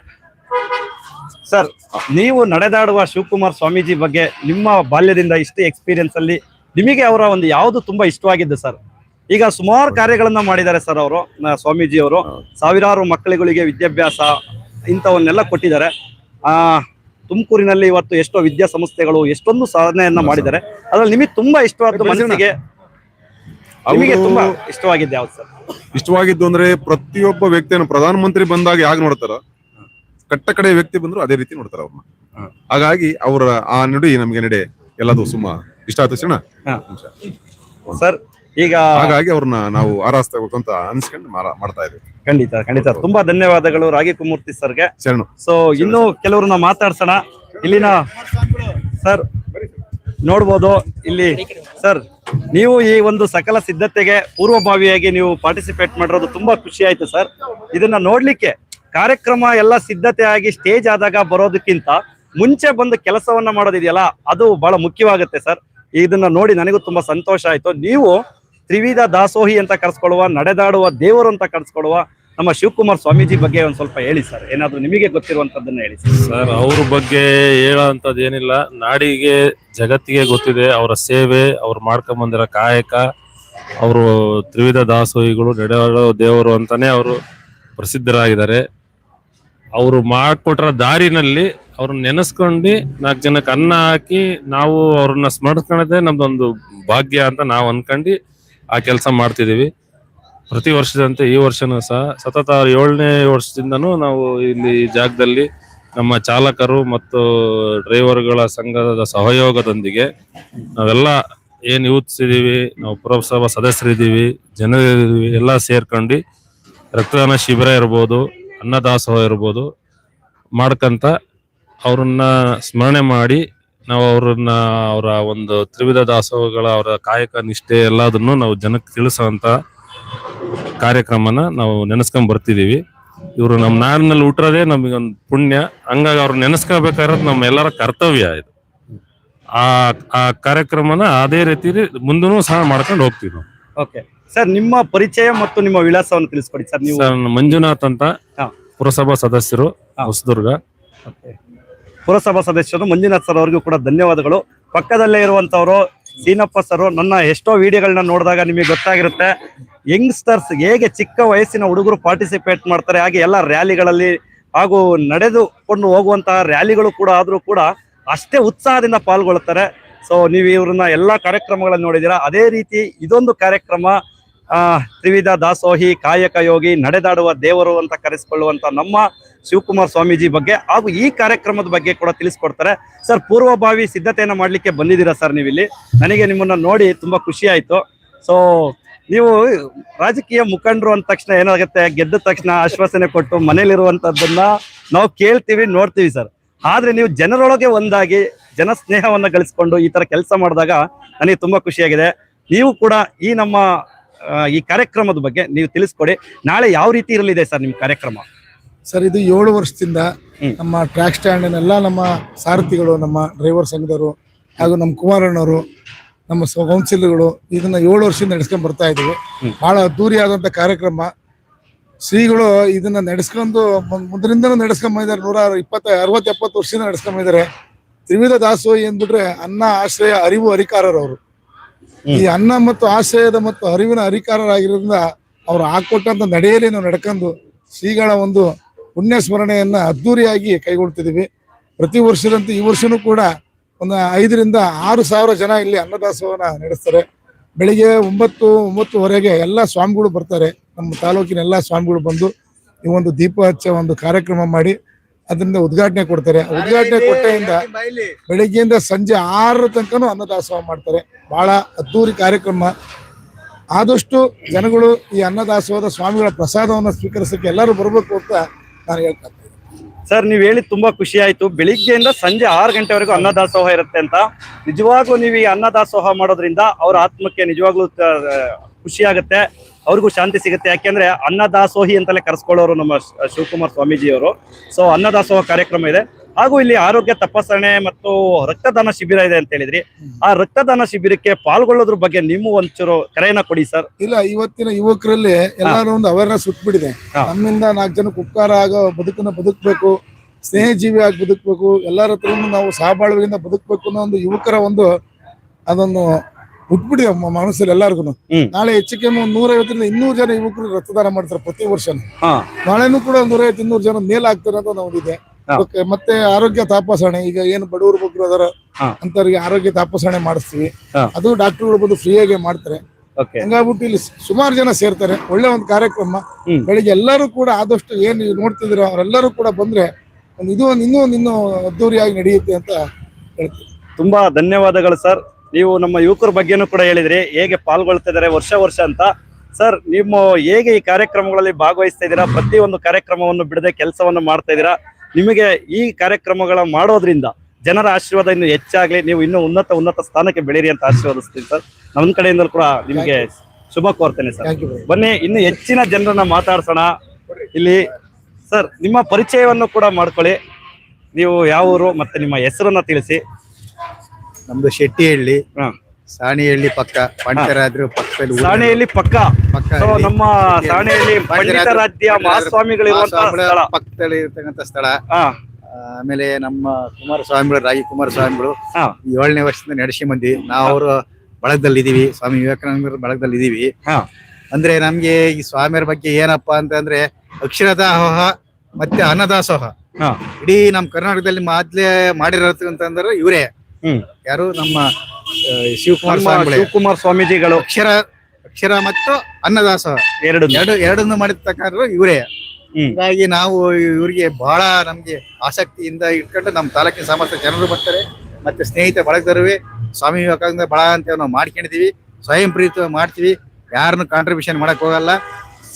ಸರ್ ನೀವು ನಡೆದಾಡುವ ಶಿವಕುಮಾರ್ ಸ್ವಾಮೀಜಿ ಬಗ್ಗೆ ನಿಮ್ಮ ಬಾಲ್ಯದಿಂದ ಇಷ್ಟು ಎಕ್ಸ್ಪೀರಿಯನ್ಸ್ ಅಲ್ಲಿ ನಿಮಗೆ ಅವರ ಒಂದು ಯಾವುದು ತುಂಬಾ ಇಷ್ಟವಾಗಿದ್ದು ಸರ್ ಈಗ ಸುಮಾರು ಕಾರ್ಯಗಳನ್ನ ಮಾಡಿದ್ದಾರೆ ಸರ್ ಅವರು ಸ್ವಾಮೀಜಿ ಅವರು ಸಾವಿರಾರು ಮಕ್ಕಳುಗಳಿಗೆ ವಿದ್ಯಾಭ್ಯಾಸ ಇಂಥವನ್ನೆಲ್ಲ ಕೊಟ್ಟಿದ್ದಾರೆ. ಆ ತುಮಕೂರಿನಲ್ಲಿ ಇವತ್ತು ಎಷ್ಟೋ ವಿದ್ಯಾಸಂಸ್ಥೆಗಳು ಎಷ್ಟೊಂದು ಸಾಧನೆಯನ್ನ ಮಾಡಿದ್ದಾರೆ. ಅದ್ರಲ್ಲಿ ನಿಮಗೆ ತುಂಬಾ ಇಷ್ಟವಾದ ಮನಸ್ಸಿಗೆ ಅವರಿಗೆ ತುಂಬಾ ಇಷ್ಟವಾಗಿದ್ದೆ ಯಾವ್ದು ಸರ್? ಇಷ್ಟವಾಗಿದ್ದು ಅಂದ್ರೆ ಪ್ರತಿಯೊಬ್ಬ ವ್ಯಕ್ತಿಯನ್ನು ಪ್ರಧಾನಮಂತ್ರಿ ಬಂದಾಗ ಯಾಕೆ ನೋಡ್ತಾರ ಕಟ್ಟ ಕಡೆ ವ್ಯಕ್ತಿ ಬಂದ್ರು ಅದೇ ರೀತಿ ನೋಡ್ತಾರ ಅವ್ರನ್ನ. ಹಾಗಾಗಿ ಅವರ ಆ ನುಡಿ ನಮ್ಗೆ ನಡೆ. ಎಲ್ಲದೂ ಸುಮ್ಮ ಇಷ್ಟ ಆಯ್ತು ಸರ್ ಈಗ ಹಾಗಾಗಿ ಅವ್ರನ್ನ ನಾವು ಆರಾಧಿಸ್ಬೇಕು ಅಂತ ಅನ್ಸ್ಕೊಂಡು ಮಾಡ್ತಾ ಇದ್ದೀವಿ. ಖಂಡಿತ ಖಂಡಿತ. ತುಂಬಾ ಧನ್ಯವಾದಗಳು ರಾಗಿ ಕುಮೂರ್ತಿ ಸರ್ಗೆ. ಶರಣು. ಸೊ ಇನ್ನು ಕೆಲವ್ರನ್ನ ಮಾತಾಡ್ಸೋಣ. ಇಲ್ಲಿನ ಸರ್ ನೋಡ್ಬೋದು. ಇಲ್ಲಿ ಸರ್ ನೀವು ಈ ಒಂದು ಸಕಲ ಸಿದ್ಧತೆಗೆ ಪೂರ್ವಭಾವಿಯಾಗಿ ನೀವು ಪಾರ್ಟಿಸಿಪೇಟ್ ಮಾಡಿರೋದು ತುಂಬಾ ಖುಷಿ ಆಯ್ತು ಸರ್. ಇದನ್ನ ನೋಡ್ಲಿಕ್ಕೆ ಕಾರ್ಯಕ್ರಮ ಎಲ್ಲ ಸಿದ್ಧತೆ ಆಗಿ ಸ್ಟೇಜ್ ಆದಾಗ ಬರೋದಕ್ಕಿಂತ ಮುಂಚೆ ಬಂದು ಕೆಲಸವನ್ನ ಮಾಡೋದಿದೆಯಲ್ಲ ಅದು ಬಹಳ ಮುಖ್ಯವಾಗುತ್ತೆ ಸರ್. ಇದನ್ನ ನೋಡಿ ನನಗೂ ತುಂಬಾ ಸಂತೋಷ ಆಯ್ತು. ನೀವು ತ್ರಿವಿಧ ದಾಸೋಹಿ ಅಂತ ಕರೆಸ್ಕೊಳ್ಳುವ, ನಡೆದಾಡುವ ದೇವರು ಅಂತ ಕರೆಸ್ಕೊಳ್ಳುವ ನಮ್ಮ ಶಿವಕುಮಾರ್ ಸ್ವಾಮೀಜಿ ಬಗ್ಗೆ ಒಂದು ಸ್ವಲ್ಪ ಹೇಳಿ ಸರ್. ಏನಾದ್ರು ನಿಮಗೆ ಗೊತ್ತಿರುವಂತದ್ದನ್ನ ಹೇಳಿ ಸರ್. ಅವ್ರ ಬಗ್ಗೆ ಹೇಳೋಂಥದ್ದು ಏನಿಲ್ಲ. ನಾಡಿಗೆ, ಜಗತ್ತಿಗೆ ಗೊತ್ತಿದೆ. ಅವರ ಸೇವೆ, ಅವ್ರು ಮಾಡ್ಕೊಂಬಂದಿರೋ ಕಾಯಕ, ಅವರು ತ್ರಿವಿಧ ದಾಸೋಹಿಗಳು ನಡೆದಾಡುವ ದೇವರು ಅಂತಾನೆ ಅವರು ಪ್ರಸಿದ್ಧರಾಗಿದ್ದಾರೆ. ಅವರು ಮಾಡಿಕೊಟ್ರ ದಾರಿನಲ್ಲಿ ಅವ್ರನ್ನ ನೆನೆಸ್ಕೊಂಡು ನಾಲ್ಕು ಜನಕ್ಕೆ ಅನ್ನ ಹಾಕಿ ನಾವು ಅವ್ರನ್ನ ಸ್ಮರಿಸ್ಕೊಳ್ಳೋದೇ ನಮ್ದೊಂದು ಭಾಗ್ಯ ಅಂತ ನಾವು ಅನ್ಕೊಂಡು ಆ ಕೆಲಸ ಮಾಡ್ತಿದ್ದೀವಿ. ಪ್ರತಿ ವರ್ಷದಂತೆ ಈ ವರ್ಷನೂ ಸಹ ಸತತ ಏಳನೇ ವರ್ಷದಿಂದನೂ ನಾವು ಇಲ್ಲಿ ಜಾಗದಲ್ಲಿ ನಮ್ಮ ಚಾಲಕರು ಮತ್ತು ಡ್ರೈವರ್ಗಳ ಸಂಘದ ಸಹಯೋಗದೊಂದಿಗೆ ನಾವೆಲ್ಲ ಏನು ಯೂತ್ಸಿದ್ದೀವಿ, ನಾವು ಪುರಸಭಾ ಸದಸ್ಯರಿದ್ದೀವಿ, ಜನರಿದ್ದೀವಿ, ಎಲ್ಲ ಸೇರ್ಕೊಂಡು ರಕ್ತದಾನ ಶಿಬಿರ ಇರ್ಬೋದು, ಅನ್ನದಾಸೋಹ ಇರ್ಬೋದು ಮಾಡ್ಕಂತ ಅವ್ರನ್ನ ಸ್ಮರಣೆ ಮಾಡಿ ನಾವು ಅವ್ರನ್ನ ಅವರ ಒಂದು ತ್ರಿವಿಧ ದಾಸೋಹಗಳ ಅವರ ಕಾಯಕ ನಿಷ್ಠೆ ಎಲ್ಲದನ್ನು ನಾವು ಜನಕ್ಕೆ ತಿಳಿಸುವಂತ ಕಾರ್ಯಕ್ರಮನ ನಾವು ನೆನೆಸ್ಕೊಂಡ್ ಬರ್ತಿದೀವಿ. ಇವರು ನಮ್ಮ ನಾಡಿನಲ್ಲಿ ಹುಟ್ಟರೋದೇ ನಮಗೊಂದು ಪುಣ್ಯ. ಹಂಗಾಗಿ ಅವ್ರು ನೆನೆಸ್ಕೋಬೇಕಾಗಿರೋದು ನಮ್ಮ ಎಲ್ಲರ ಕರ್ತವ್ಯ ಇದು. ಆ ಆ ಕಾರ್ಯಕ್ರಮನ ಅದೇ ರೀತಿ ಮುಂದೂ ಸಹ ಮಾಡ್ಕೊಂಡು ಹೋಗ್ತೀವಿ ನಾವು. ಓಕೆ. ಸರ್ ನಿಮ್ಮ ಪರಿಚಯ ಮತ್ತು ನಿಮ್ಮ ವಿಳಾಸವನ್ನು ತಿಳಿಸ್ಕೊಡಿ ಸರ್ ನೀವು. ಸರ್ ನಾನು ಮಂಜುನಾಥ್ ಅಂತ. ಪುರಸಭಾ ಸದಸ್ಯರು. ಹೊಸದುರ್ಗ. ಪುರಸಭಾ ಸದಸ್ಯರು ಮಂಜುನಾಥ್ ಸರ್ ಅವರಿಗೂ ಕೂಡ ಧನ್ಯವಾದಗಳು. ಪಕ್ಕದಲ್ಲೇ ಇರುವಂತವರು ಸೀನಪ್ಪ ಸರ್, ನನ್ನ ಎಷ್ಟೋ ವಿಡಿಯೋಗಳನ್ನ ನೋಡಿದಾಗ ನಿಮಗೆ ಗೊತ್ತಾಗಿರುತ್ತೆ. ಯಂಗ್ಸ್ಟರ್ಸ್ ಹೇಗೆ ಚಿಕ್ಕ ವಯಸ್ಸಿನ ಹುಡುಗರು ಪಾರ್ಟಿಸಿಪೇಟ್ ಮಾಡ್ತಾರೆ, ಹಾಗೆ ಎಲ್ಲ ರ್ಯಾಲಿಗಳಲ್ಲಿ ಹಾಗೂ ನಡೆದುಕೊಂಡು ಹೋಗುವಂತಹ ರ್ಯಾಲಿಗಳು ಕೂಡ ಆದರೂ ಕೂಡ ಅಷ್ಟೇ ಉತ್ಸಾಹದಿಂದ ಪಾಲ್ಗೊಳ್ಳುತ್ತಾರೆ. ಸೊ ನೀವು ಇವ್ರನ್ನ ಎಲ್ಲ ಕಾರ್ಯಕ್ರಮಗಳನ್ನು ನೋಡಿದೀರಾ ಅದೇ ರೀತಿ ಇದೊಂದು ಕಾರ್ಯಕ್ರಮ ತ್ರಿವಿಧ ದಾಸೋಹಿ, ಕಾಯಕ ಯೋಗಿ, ನಡೆದಾಡುವ ದೇವರು ಅಂತ ಕರೆಸಿಕೊಳ್ಳುವಂತ ನಮ್ಮ ಶಿವಕುಮಾರ್ ಸ್ವಾಮೀಜಿ ಬಗ್ಗೆ ಹಾಗೂ ಈ ಕಾರ್ಯಕ್ರಮದ ಬಗ್ಗೆ ಕೂಡ ತಿಳಿಸ್ಕೊಡ್ತಾರೆ. ಸರ್, ಪೂರ್ವಭಾವಿ ಸಿದ್ಧತೆಯನ್ನು ಮಾಡ್ಲಿಕ್ಕೆ ಬಂದಿದ್ದೀರಾ ಸರ್ ನೀವಿಲ್ಲಿ? ನನಗೆ ನಿಮ್ಮನ್ನ ನೋಡಿ ತುಂಬಾ ಖುಷಿ ಆಯಿತು. ಸೊ ನೀವು ರಾಜಕೀಯ ಮುಖಂಡರು ಅಂದ ತಕ್ಷಣ ಏನಾಗುತ್ತೆ? ಗೆದ್ದ ತಕ್ಷಣ ಆಶ್ವಾಸನೆ ಕೊಟ್ಟು ಮನೇಲಿರುವಂಥದ್ದನ್ನ ನಾವು ಕೇಳ್ತೀವಿ, ನೋಡ್ತೀವಿ ಸರ್. ಆದ್ರೆ ನೀವು ಜನರೊಳಗೆ ಒಂದಾಗಿ ಜನ ಸ್ನೇಹವನ್ನ ಗಳಿಸ್ಕೊಂಡು ಈ ತರ ಕೆಲಸ ಮಾಡಿದಾಗ ನನಗೆ ತುಂಬಾ ಖುಷಿಯಾಗಿದೆ. ನೀವು ಕೂಡ ಈ ನಮ್ಮ ಈ ಕಾರ್ಯಕ್ರಮದ ಬಗ್ಗೆ ನೀವು ತಿಳಿಸ್ಕೊಡಿ. ನಾಳೆ ಯಾವ ರೀತಿ ಇರಲಿದೆ ಸರ್ ನಿಮ್ಮ ಕಾರ್ಯಕ್ರಮ? ಸರ್ ಇದು ಏಳು ವರ್ಷದಿಂದ. ನಮ್ಮ ಟ್ರ್ಯಾಕ್ ಸ್ಟ್ಯಾಂಡ್ನೆಲ್ಲ ನಮ್ಮ ಸಾರಥಿಗಳು ನಮ್ಮ ಡ್ರೈವರ್ ಸಂಘದವರು ಹಾಗೂ ನಮ್ಮ ಕುಮಾರಣ್ಣವರು ನಮ್ಮ ಕೌನ್ಸಿಲ್ಗಳು ಇದನ್ನ ಏಳು ವರ್ಷದಿಂದ ನಡೆಸ್ಕೊಂಡ್ ಬರ್ತಾ ಇದ್ದೀವಿ. ಬಹಳ ಅದ್ದೂರಿಯಾದಂಥ ಕಾರ್ಯಕ್ರಮ. ಶ್ರೀಗಳು ಇದನ್ನ ನಡೆಸ್ಕೊಂಡು ಮೊದಲಿಂದನೂ ನಡೆಸ್ಕೊಂಡ್ ಬಂದಿದ್ದಾರೆ. ನೂರ ಇಪ್ಪತ್ತ ಅರವತ್ತು ಎಪ್ಪತ್ತು ವರ್ಷದಿಂದ ನಡೆಸ್ಕೊಂಡ್ ಬಂದಿದ್ದಾರೆ. ತ್ರಿವಿಧ ದಾಸೋಹಿ ಅಂದ್ಬಿಟ್ರೆ ಅನ್ನ ಆಶ್ರಯ ಅರಿವು ಹರಿಕಾರರವರು ಈ ಅನ್ನ ಮತ್ತು ಆಶ್ರಯದ ಮತ್ತು ಅರಿವಿನ ಹರಿಕಾರರಾಗಿರೋದ್ರಿಂದ ಅವ್ರು ಹಾಕೊಟ್ಟಂತ ನಡೆಯಲ್ಲಿ ನಾವು ನಡ್ಕೊಂಡು ಶ್ರೀಗಳ ಒಂದು ಪುಣ್ಯ ಸ್ಮರಣೆಯನ್ನ ಅದ್ದೂರಿಯಾಗಿ ಕೈಗೊಳ್ತಿದ್ದೀವಿ. ಪ್ರತಿ ವರ್ಷದಂತೆ ಈ ವರ್ಷನೂ ಕೂಡ ಒಂದು ಐದರಿಂದ ಆರು ಸಾವಿರ ಜನ ಇಲ್ಲಿ ಅನ್ನದಾಸೋಹನ ನಡೆಸ್ತಾರೆ. ಬೆಳಿಗ್ಗೆ ಒಂಬತ್ತು ಒಂಬತ್ತುವರೆಗೆ ಎಲ್ಲ ಸ್ವಾಮಿಗಳು ಬರ್ತಾರೆ. ನಮ್ಮ ತಾಲೂಕಿನ ಎಲ್ಲ ಸ್ವಾಮಿಗಳು ಬಂದು ಈ ಒಂದು ದೀಪ ಹಚ್ಚ ಒಂದು ಕಾರ್ಯಕ್ರಮ ಮಾಡಿ ಅದರಿಂದ ಉದ್ಘಾಟನೆ ಕೊಡ್ತಾರೆ. ಉದ್ಘಾಟನೆ ಕೊಟ್ಟೆಯಿಂದ ಬೆಳಿಗ್ಗೆಯಿಂದ ಸಂಜೆ ಆರರ ತನಕನೂ ಅನ್ನದಾಸೋಹ ಮಾಡ್ತಾರೆ. ಬಹಳ ಅದ್ದೂರಿ ಕಾರ್ಯಕ್ರಮ. ಆದಷ್ಟು ಜನಗಳು ಈ ಅನ್ನದಾಸೋಹದ ಸ್ವಾಮಿಗಳ ಪ್ರಸಾದವನ್ನು ಸ್ವೀಕರಿಸಕ್ಕೆ ಎಲ್ಲರೂ ಬರಬೇಕು ಅಂತ ಹೇಳ್ತಾ ಸರ್, ನೀವ್ ಹೇಳಿ ತುಂಬಾ ಖುಷಿ ಆಯ್ತು. ಬೆಳಿಗ್ಗೆಯಿಂದ ಸಂಜೆ ಆರು ಗಂಟೆವರೆಗೂ ಅನ್ನದಾಸೋಹ ಇರುತ್ತೆ ಅಂತ. ನಿಜವಾಗ್ಲೂ ನೀವು ಈ ಅನ್ನದಾಸೋಹ ಮಾಡೋದ್ರಿಂದ ಅವ್ರ ಆತ್ಮಕ್ಕೆ ನಿಜವಾಗ್ಲೂ ಖುಷಿ ಆಗುತ್ತೆ. ಅವ್ರಿಗೂ ಶಾಂತಿ ಸಿಗುತ್ತೆ. ಯಾಕೆಂದ್ರೆ ಅನ್ನದಾಸೋಹಿ ಅಂತಲೇ ಕರೆಸ್ಕೊಳ್ಳೋರು ನಮ್ಮ ಶಿವಕುಮಾರ್ ಸ್ವಾಮೀಜಿ ಅವರು ಸೊ ಅನ್ನದಾಸೋಹ ಕಾರ್ಯಕ್ರಮ ಇದೆ. ಹಾಗೂ ಇಲ್ಲಿ ಆರೋಗ್ಯ ತಪಾಸಣೆ ಮತ್ತು ರಕ್ತದಾನ ಶಿಬಿರ ಇದೆ ಅಂತ ಹೇಳಿದ್ರಿ. ಆ ರಕ್ತದಾನ ಶಿಬಿರಕ್ಕೆ ಪಾಲ್ಗೊಳ್ಳೋದ್ರ ಬಗ್ಗೆ ನಿಮ್ಮ ಒಂಚೂರು ಕರೆಯನ್ನ ಕೊಡಿ ಸರ್. ಇಲ್ಲ ಇವತ್ತಿನ ಯುವಕರಲ್ಲಿ ಎಲ್ಲರೂ ಒಂದು ಅವೇರ್ನೆಸ್ ಉಟ್ಬಿಟ್ಟಿದೆ. ನಮ್ಮಿಂದ ನಾಲ್ಕು ಜನಕ್ಕೆ ಉಪಕಾರ ಆಗೋ ಬದುಕನ್ನ ಬದುಕಬೇಕು ಸ್ನೇಹಜೀವಿ ಆಗಿ ಬದುಕಬೇಕು ಎಲ್ಲರ ಹತ್ರ ನಾವು ಸಹಬಾಳ್ವೆಯಿಂದ ಬದುಕಬೇಕು ಅನ್ನೋ ಒಂದು ಯುವಕರ ಒಂದು ಅದೊಂದು ಹುಟ್ಬಿಡಿ ಮನಸ್ಸಲ್ಲಿ ಎಲ್ಲರಿಗೂ ನಾಳೆ ಹೆಚ್ಚು ಕಮ್ಮಿ ಒಂದು ನೂರೈವತ್ತರಿಂದ ಇನ್ನೂರು ಜನ ಯುವಕರು ರಕ್ತದಾನ ಮಾಡ್ತಾರೆ ಪ್ರತಿ ವರ್ಷ ನಾಳೆನೂ ಕೂಡ ನೂರೈವತ್ತು ಇನ್ನೂರು ಜನ ಮೇಲ್ ಆಗ್ತಾರೆ ಅಂತ ನಾವು ಹಾ. ಮತ್ತೆ ಆರೋಗ್ಯ ತಾಪಸಣೆ ಈಗ ಏನು ಬಡವರು ಬಗ್ಗೆ ಅದರ ಅಂತವರಿಗೆ ಆರೋಗ್ಯ ತಾಪಸಣೆ ಮಾಡಿಸ್ತೀವಿ. ಅದು ಡಾಕ್ಟರ್ಗಳು ಬಂದು ಫ್ರೀಯಾಗಿ ಮಾಡ್ತಾರೆ. ಹಂಗಾಗ್ಬಿಟ್ಟು ಇಲ್ಲಿ ಸುಮಾರು ಜನ ಸೇರ್ತಾರೆ ಒಳ್ಳೆ ಒಂದು ಕಾರ್ಯಕ್ರಮ. ಬೆಳಿಗ್ಗೆ ಎಲ್ಲರೂ ಕೂಡ ಆದಷ್ಟು ಏನ್ ನೀವು ನೋಡ್ತಿದ್ದೀರೋ ಅವರೆಲ್ಲರೂ ಕೂಡ ಬಂದ್ರೆ ಒಂದು ಇದು ಒಂದು ಇನ್ನೂ ಒಂದು ಇನ್ನೂ ಅದ್ದೂರಿಯಾಗಿ ನಡೆಯುತ್ತೆ ಅಂತ ಹೇಳ್ತೀವಿ ತುಂಬಾ ಧನ್ಯವಾದಗಳು ಸರ್. ನೀವು ನಮ್ಮ ಯುವಕರ ಬಗ್ಗೆನೂ ಕೂಡ ಹೇಳಿದ್ರಿ ಹೇಗೆ ಪಾಲ್ಗೊಳ್ತಿದ್ದಾರೆ ವರ್ಷ ವರ್ಷ ಅಂತ. ಸರ್ ನಿಮ್ಮ ಹೇಗೆ ಈ ಕಾರ್ಯಕ್ರಮಗಳಲ್ಲಿ ಭಾಗವಹಿಸ್ತಾ ಇದ್ದೀರಾ? ಒಂದು ಕಾರ್ಯಕ್ರಮವನ್ನು ಬಿಡದೆ ಕೆಲಸವನ್ನು ಮಾಡ್ತಾ ಇದ್ದೀರಾ? ನಿಮಗೆ ಈ ಕಾರ್ಯಕ್ರಮಗಳ ಮಾಡೋದ್ರಿಂದ ಜನರ ಆಶೀರ್ವಾದ ಇನ್ನು ಹೆಚ್ಚಾಗ್ಲಿ ನೀವು ಇನ್ನೂ ಉನ್ನತ ಉನ್ನತ ಸ್ಥಾನಕ್ಕೆ ಬೆಳೀರಿ ಅಂತ ಆಶೀರ್ವಾದಿಸ್ತೀನಿ ಸರ್. ನಮ್ಮ ಕಡೆಯಿಂದಲೂ ಕೂಡ ನಿಮಗೆ ಶುಭ ಕೋರ್ತೇನೆ ಸರ್. ಬನ್ನಿ ಇನ್ನು ಹೆಚ್ಚಿನ ಜನರನ್ನ ಮಾತಾಡ್ಸೋಣ. ಇಲ್ಲಿ ಸರ್ ನಿಮ್ಮ ಪರಿಚಯವನ್ನು ಕೂಡ ಮಾಡ್ಕೊಳ್ಳಿ. ನೀವು ಯಾವ ಊರು ಮತ್ತೆ ನಿಮ್ಮ ಹೆಸರನ್ನ ತಿಳಿಸಿ. ನಮ್ದು ಶೆಟ್ಟಿಹಳ್ಳಿ. ಹಾ. ಸಾಣಿಹಳ್ಳಿ ಪಕ್ಕ ಪಂಚರಾದ್ರು ಪಕ್ಕದಲ್ಲಿ ಊರು. ಸಾಣೆಯಲ್ಲಿ ಪಕ್ಕ. ಪಕ್ಕ ನಮ್ಮ ಸಾಣೆಯಲ್ಲಿ ಪಂಡಿತಾರಾಧ್ಯ ಮಹಾಸ್ವಾಮಿಗಳು ಇರುವಂತಹ ಮಹಾಸ್ವಾಮಿಗಳ ಸ್ಥಳ. ಪಕ್ಕದಲ್ಲಿ ಇರ್ತಕ್ಕಂಥ ಸ್ಥಳ. ಹಾ. ಆಮೇಲೆ ನಮ್ಮ ಕುಮಾರಸ್ವಾಮಿಗಳು ರಾಗಿ ಕುಮಾರಸ್ವಾಮಿಗಳು ಹಾ. ಏಳನೇ ವರ್ಷದಿಂದ ನಡೆಸಿ ಬಂದಿ ನಾವು ಅವರು ಬಳಗದಲ್ಲಿ ಇದೀವಿ ಸ್ವಾಮಿ ವಿವೇಕಾನಂದರ ಬಳಗದಲ್ಲಿ ಇದೀವಿ ಹಾ. ಅಂದ್ರೆ ನಮ್ಗೆ ಈ ಸ್ವಾಮಿಯರ ಬಗ್ಗೆ ಏನಪ್ಪಾ ಅಂತಂದ್ರೆ ಅಕ್ಷರದಾಸೋಹ ಮತ್ತೆ ಅನ್ನದಾಸೋಹ. ಹಾ. ಇಡೀ ನಮ್ಮ ಕರ್ನಾಟಕದಲ್ಲಿ ಮಾದ್ಲೇ ಮಾಡಿರೋದು ಅಂತಂದ್ರೆ ಇವರೇ. ಹ್ಮ್. ಯಾರು ನಮ್ಮ ಶಿವಕುಮಾರ ಸ್ವಾಮಿಗಳೇ ಶಿವಕುಮಾರ್ ಸ್ವಾಮೀಜಿಗಳು. ಅಕ್ಷರ ಅಕ್ಷರ ಮತ್ತು ಅನ್ನದಾಸ. ಎರಡು. ಎರಡು ಎರಡನ್ನು ಮಾಡಿರ್ತಕ್ಕಂಥ ಇವರೇ. ಹ್ಮ್. ಹೀಗಾಗಿ ನಾವು ಇವರಿಗೆ ಬಹಳ ನಮ್ಗೆ ಆಸಕ್ತಿಯಿಂದ ಇಟ್ಕೊಂಡು ನಮ್ಮ ತಾಲೂಕಿನ ಸಮಸ್ತ ಜನರು ಬರ್ತಾರೆ. ಮತ್ತೆ ಸ್ನೇಹಿತ ಬಳಗದರುವೆ ಸ್ವಾಮಿ ವಿವೇಕಾನಂದ ಬಳ ಅಂತ ನಾವು ಮಾಡ್ಕೊಂಡಿದೀವಿ ಸ್ವಯಂ ಪ್ರೇರಿತ ಮಾಡ್ತೀವಿ. ಯಾರನ್ನು ಕಾಂಟ್ರಿಬ್ಯೂಷನ್ ಮಾಡಕ್ ಹೋಗಲ್ಲ.